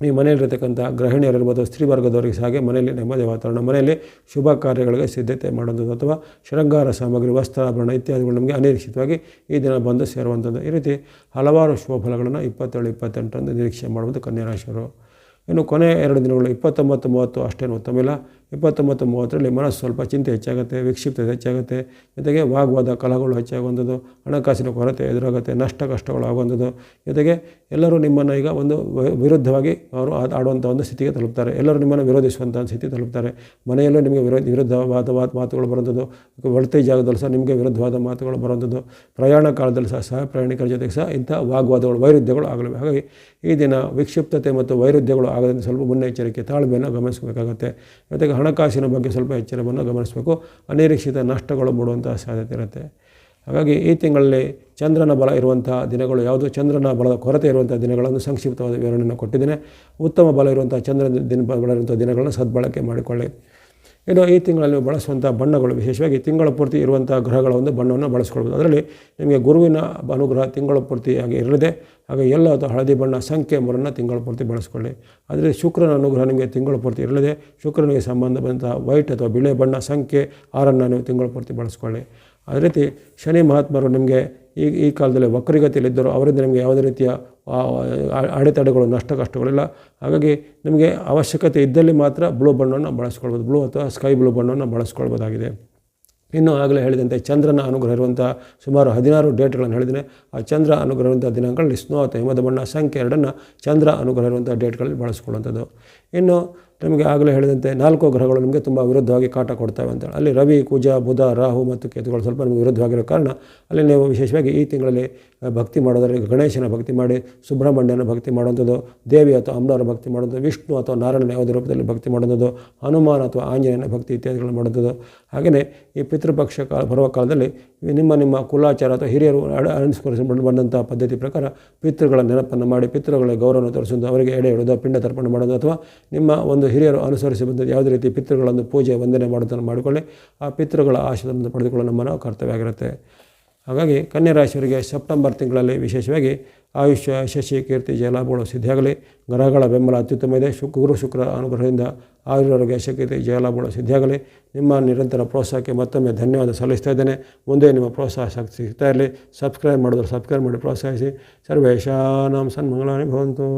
ಈ ಮನೆಯಲ್ಲಿರ್ತಕ್ಕಂಥ ಗೃಹಿಣಿಯರಿರ್ಬೋದು ಸ್ತ್ರೀ ವರ್ಗದವರಿಗೆ ಹಾಗೆ ಮನೆಯಲ್ಲಿ ನೆಮ್ಮದಿ ವಾತಾವರಣ, ಮನೆಯಲ್ಲಿ ಶುಭ ಕಾರ್ಯಗಳಿಗೆ ಸಿದ್ಧತೆ ಮಾಡುವಂಥದ್ದು ಅಥವಾ ಶೃಂಗಾರ ಸಾಮಗ್ರಿ ವಸ್ತ್ರಾಭರಣ ಇತ್ಯಾದಿಗಳು ನಮಗೆ ಅನಿರೀಕ್ಷಿತವಾಗಿ ಈ ದಿನ ಬಂದು ಸೇರುವಂಥದ್ದು. ಈ ರೀತಿ ಹಲವಾರು ಶುಭ ಫಲಗಳನ್ನು ಇಪ್ಪತ್ತೇಳು, ಇಪ್ಪತ್ತೆಂಟರಂದು ನಿರೀಕ್ಷೆ ಮಾಡುವುದು ಕನ್ಯಾರಾಶಿಯವರು. ಇನ್ನು ಕೊನೆಯ ಎರಡು ದಿನಗಳು, ಇಪ್ಪತ್ತೊಂಬತ್ತು, ಮೂವತ್ತು ಅಷ್ಟೇನು ಉತ್ತಮಿಲ್ಲ ಇಪ್ಪತ್ತೊಂಬತ್ತು ಮೂವತ್ತರಲ್ಲಿ ಮನಸ್ಸು ಸ್ವಲ್ಪ ಚಿಂತೆ ಹೆಚ್ಚಾಗುತ್ತೆ ವಿಕ್ಷಿಪ್ತತೆ ಹೆಚ್ಚಾಗುತ್ತೆ. ಜೊತೆಗೆ ವಾಗ್ವಾದ ಕಲಹಗಳು ಹೆಚ್ಚಾಗುವಂಥದ್ದು, ಹಣಕಾಸಿನ ಕೊರತೆ ಎದುರಾಗುತ್ತೆ, ನಷ್ಟ ಕಷ್ಟಗಳು ಆಗುವಂಥದ್ದು ಜೊತೆಗೆ ಎಲ್ಲರೂ ನಿಮ್ಮನ್ನು ಈಗ ಒಂದು ವಿರುದ್ಧವಾಗಿ ಅವರು ಆಡುವಂಥ ಒಂದು ಸ್ಥಿತಿಗೆ ತಲುಪ್ತಾರೆ. ಎಲ್ಲರೂ ನಿಮ್ಮನ್ನು ವಿರೋಧಿಸುವಂಥ ಸ್ಥಿತಿ ತಲುಪ್ತಾರೆ. ಮನೆಯಲ್ಲೂ ನಿಮಗೆ ವಿರೋಧ ವಿರುದ್ಧವಾದ ಮಾತುಗಳು ಬರುವಂಥದ್ದು. ಒಳತೆ ಜಾಗದಲ್ಲಿ ಸಹ ನಿಮಗೆ ವಿರುದ್ಧವಾದ ಮಾತುಗಳು ಬರುವಂಥದ್ದು. ಪ್ರಯಾಣ ಕಾಲದಲ್ಲಿ ಸಹ ಸಹ ಪ್ರಯಾಣಿಕರ ಜೊತೆಗೆ ಸಹ ಇಂಥ ವಾಗ್ವಾದಗಳು, ವೈರುಧ್ಯಗಳು ಆಗಲಿವೆ ಹಾಗಾಗಿ ಈ ದಿನ ವಿಕ್ಷಿಪ್ತತೆ ಮತ್ತು ವೈರುಧ್ಯಗಳು ಆಗದಂತೆ ಸ್ವಲ್ಪ ಮುನ್ನೆಚ್ಚರಿಕೆ, ತಾಳ್ಮೆಯನ್ನು ಗಮನಿಸಬೇಕಾಗುತ್ತೆ. ಜೊತೆಗೆ ಹಣಕಾಸಿನ ಬಗ್ಗೆ ಸ್ವಲ್ಪ ಎಚ್ಚರವನ್ನು ಗಮನಿಸಬೇಕು. ಅನಿರೀಕ್ಷಿತ ನಷ್ಟಗಳು ಮೂಡುವಂಥ ಸಾಧ್ಯತೆ ಇರುತ್ತೆ. ಹಾಗಾಗಿ ಈ ತಿಂಗಳಲ್ಲಿ ಚಂದ್ರನ ಬಲ ಇರುವಂಥ ದಿನಗಳು ಯಾವುದು? ಚಂದ್ರನ ಬಲದ ಕೊರತೆ ಇರುವಂಥ ದಿನಗಳನ್ನು ಸಂಕ್ಷಿಪ್ತವಾದ ವಿವರಣೆಯನ್ನು ಕೊಟ್ಟಿದ್ದೇನೆ. ಉತ್ತಮ ಬಲ ಇರುವಂಥ ಚಂದ್ರನ ದಿನ ಬಲ ಇರುವಂಥ ದಿನಗಳನ್ನು ಸದ್ಬಳಕೆ ಮಾಡಿಕೊಳ್ಳಿ. ಇನ್ನು ಈ ತಿಂಗಳಲ್ಲಿ ಬಳಸುವಂಥ ಬಣ್ಣಗಳು, ವಿಶೇಷವಾಗಿ ತಿಂಗಳ ಪೂರ್ತಿ ಇರುವಂಥ ಗ್ರಹಗಳ ಒಂದು ಬಣ್ಣವನ್ನು ಬಳಸ್ಕೊಳ್ಬೋದು. ಅದರಲ್ಲಿ ನಿಮಗೆ ಗುರುವಿನ ಅನುಗ್ರಹ ತಿಂಗಳ ಪೂರ್ತಿಯಾಗಿ ಇರಲಿದೆ. ಹಾಗೆ ಎಲ್ಲ ಹಳದಿ ಬಣ್ಣ ಸಂಖ್ಯೆ ಮೂರನ್ನು ತಿಂಗಳ ಪೂರ್ತಿ ಬಳಸ್ಕೊಳ್ಳಿ. ಆದರೆ ಶುಕ್ರನ ಅನುಗ್ರಹ ನಿಮಗೆ ತಿಂಗಳ ಪೂರ್ತಿ ಇರಲಿದೆ. ಶುಕ್ರನಿಗೆ ಸಂಬಂಧ ಬಂದಂಥ ವೈಟ್ ಅಥವಾ ಬಿಳಿ ಬಣ್ಣ ಸಂಖ್ಯೆ ಆರನ್ನು ನೀವು ತಿಂಗಳ ಪೂರ್ತಿ ಬಳಸ್ಕೊಳ್ಳಿ. ಅದೇ ರೀತಿ ಶನಿ ಮಹಾತ್ಮರು ನಿಮಗೆ ಈ ಈ ಕಾಲದಲ್ಲಿ ವಕ್ರಿಗತಿಯಲ್ಲಿದ್ದರು ಅವರಿಂದ ನಿಮಗೆ ಯಾವುದೇ ರೀತಿಯ ಅಡೆತಡೆಗಳು, ನಷ್ಟ ಕಷ್ಟಗಳಿಲ್ಲ. ಹಾಗಾಗಿ ನಿಮಗೆ ಅವಶ್ಯಕತೆ ಇದ್ದಲ್ಲಿ ಮಾತ್ರ ಬ್ಲೂ ಬಣ್ಣವನ್ನು ಬಳಸ್ಕೊಳ್ಬೋದು. ಬ್ಲೂ ಅಥವಾ ಸ್ಕೈ ಬ್ಲೂ ಬಣ್ಣವನ್ನು ಬಳಸ್ಕೊಳ್ಬೋದಾಗಿದೆ. ಇನ್ನು ಆಗಲೇ ಹೇಳಿದಂತೆ ಚಂದ್ರನ ಅನುಗ್ರಹ ಇರುವಂಥ ಸುಮಾರು ಹದಿನಾರು ಡೇಟ್ಗಳನ್ನು ಹೇಳಿದ್ದೇನೆ. ಆ ಚಂದ್ರ ಅನುಗ್ರಹ ಇರುವಂಥ ದಿನಾಂಕಗಳಲ್ಲಿ ಸ್ನೋ ಅಥವಾ ಹಿಮದ ಬಣ್ಣ, ಸಂಖ್ಯೆ ಎರಡನ್ನು ಚಂದ್ರ ಅನುಗ್ರಹ ಇರುವಂಥ ಡೇಟ್ಗಳಲ್ಲಿ ಬಳಸ್ಕೊಳ್ಳುವಂಥದ್ದು. ಇನ್ನು ನಮಗೆ ಆಗಲೇ ಹೇಳಿದಂತೆ ನಾಲ್ಕು ಗ್ರಹಗಳು ನಿಮಗೆ ತುಂಬ ವಿರುದ್ಧವಾಗಿ ಕಾಟ ಕೊಡ್ತವೆ ಅಂತೇಳಿ ಅಲ್ಲಿ ರವಿ, ಕುಜ, ಬುಧ, ರಾಹು ಮತ್ತು ಕೇತುಗಳು ಸ್ವಲ್ಪ ನಿಮಗೆ ವಿರುದ್ಧವಾಗಿರೋ ಕಾರಣ ಅಲ್ಲಿ ನೀವು ವಿಶೇಷವಾಗಿ ಈ ತಿಂಗಳಲ್ಲಿ ಭಕ್ತಿ ಮಾಡೋದರಲ್ಲಿ ಗಣೇಶನ ಭಕ್ತಿ ಮಾಡಿ, ಸುಬ್ರಹ್ಮಣ್ಯನ ಭಕ್ತಿ ಮಾಡುವಂಥದ್ದು, ದೇವಿ ಅಥವಾ ಅಮ್ಮನವರ ಭಕ್ತಿ ಮಾಡುವಂಥದ್ದು, ವಿಷ್ಣು ಅಥವಾ ನಾರಾಯಣನ ಯಾವುದೇ ರೂಪದಲ್ಲಿ ಭಕ್ತಿ ಮಾಡುವಂಥದ್ದು, ಹನುಮಾನ್ ಅಥವಾ ಆಂಜನೇಯನ ಭಕ್ತಿ ಇತ್ಯಾದಿಗಳನ್ನು ಮಾಡುವಂಥದ್ದು. ಹಾಗೆಯೇ ಈ ಪಿತೃಪಕ್ಷ ಕಾಲ, ಬರುವ ಕಾಲದಲ್ಲಿ ನಿಮ್ಮ ನಿಮ್ಮ ಕುಲಾಚಾರ ಅಥವಾ ಹಿರಿಯರು ಅನುಸ್ಕರಿಸಿ ಬಂದಂಥ ಪದ್ಧತಿ ಪ್ರಕಾರ ಪಿತೃಗಳ ನೆನಪನ್ನು ಮಾಡಿ, ಪಿತೃಗಳ ಗೌರವವನ್ನು ತೋರಿಸುವುದು ಅವರಿಗೆ ಎಡೆ ಇಡೋದು ಪಿಂಡ ತರ್ಪಣೆ ಮಾಡೋದು ಅಥವಾ ನಿಮ್ಮ ಒಂದು ಹಿರಿಯರು ಅನುಸರಿಸಿ ಬಂದ ಯಾವುದೇ ರೀತಿ ಪಿತೃಗಳನ್ನು ಪೂಜೆ, ವಂದನೆ ಮಾಡೋದನ್ನು ಮಾಡಿಕೊಳ್ಳಿ, ಆ ಪಿತೃಗಳ ಆಶೀರ್ವಾದವನ್ನು ಪಡೆದುಕೊಳ್ಳಲು ನಮ್ಮ ಕರ್ತವ್ಯ ಆಗಿರುತ್ತೆ. ಹಾಗಾಗಿ ಕನ್ಯಾ ರಾಶಿಯವರಿಗೆ ಸೆಪ್ಟೆಂಬರ್ ತಿಂಗಳಲ್ಲಿ ವಿಶೇಷವಾಗಿ ಆಯುಷ್ಯ ಶಶಿ ಕೀರ್ತಿ ಜಯಲಾಭಗಳು ಸಿದ್ಧಿಯಾಗಲಿ. ಗ್ರಹಗಳ ಬೆಂಬಲ ಅತ್ಯುತ್ತಮ ಇದೆ ಶುಕ್, ಗುರು ಶುಕ್ರ ಅನುಗ್ರಹದಿಂದ ಯಶಕೀರ್ತಿ ಜಯಲ ಜಯಲಾಭಗಳು ಸಿದ್ಧಿಯಾಗಲಿ. ನಿಮ್ಮ ನಿರಂತರ ಪ್ರೋತ್ಸಾಹಕ್ಕೆ ಮತ್ತೊಮ್ಮೆ ಧನ್ಯವಾದ ಸಲ್ಲಿಸ್ತಾ ಇದ್ದೇನೆ. ಮುಂದೆ ನಿಮ್ಮ ಪ್ರೋತ್ಸಾಹ ಸಿಗ್ತಾ ಇರಲಿ. ಸಬ್ಸ್ಕ್ರೈಬ್ ಮಾಡಿದ್ರೆ ಸಬ್ಸ್ಕ್ರೈಬ್ ಮಾಡಿ ಪ್ರೋತ್ಸಾಹಿಸಿ. ಸರ್ವೇಶಾನಾಂ ಸನ್ಮಂಗಳಾನಿ ಭವಂತು.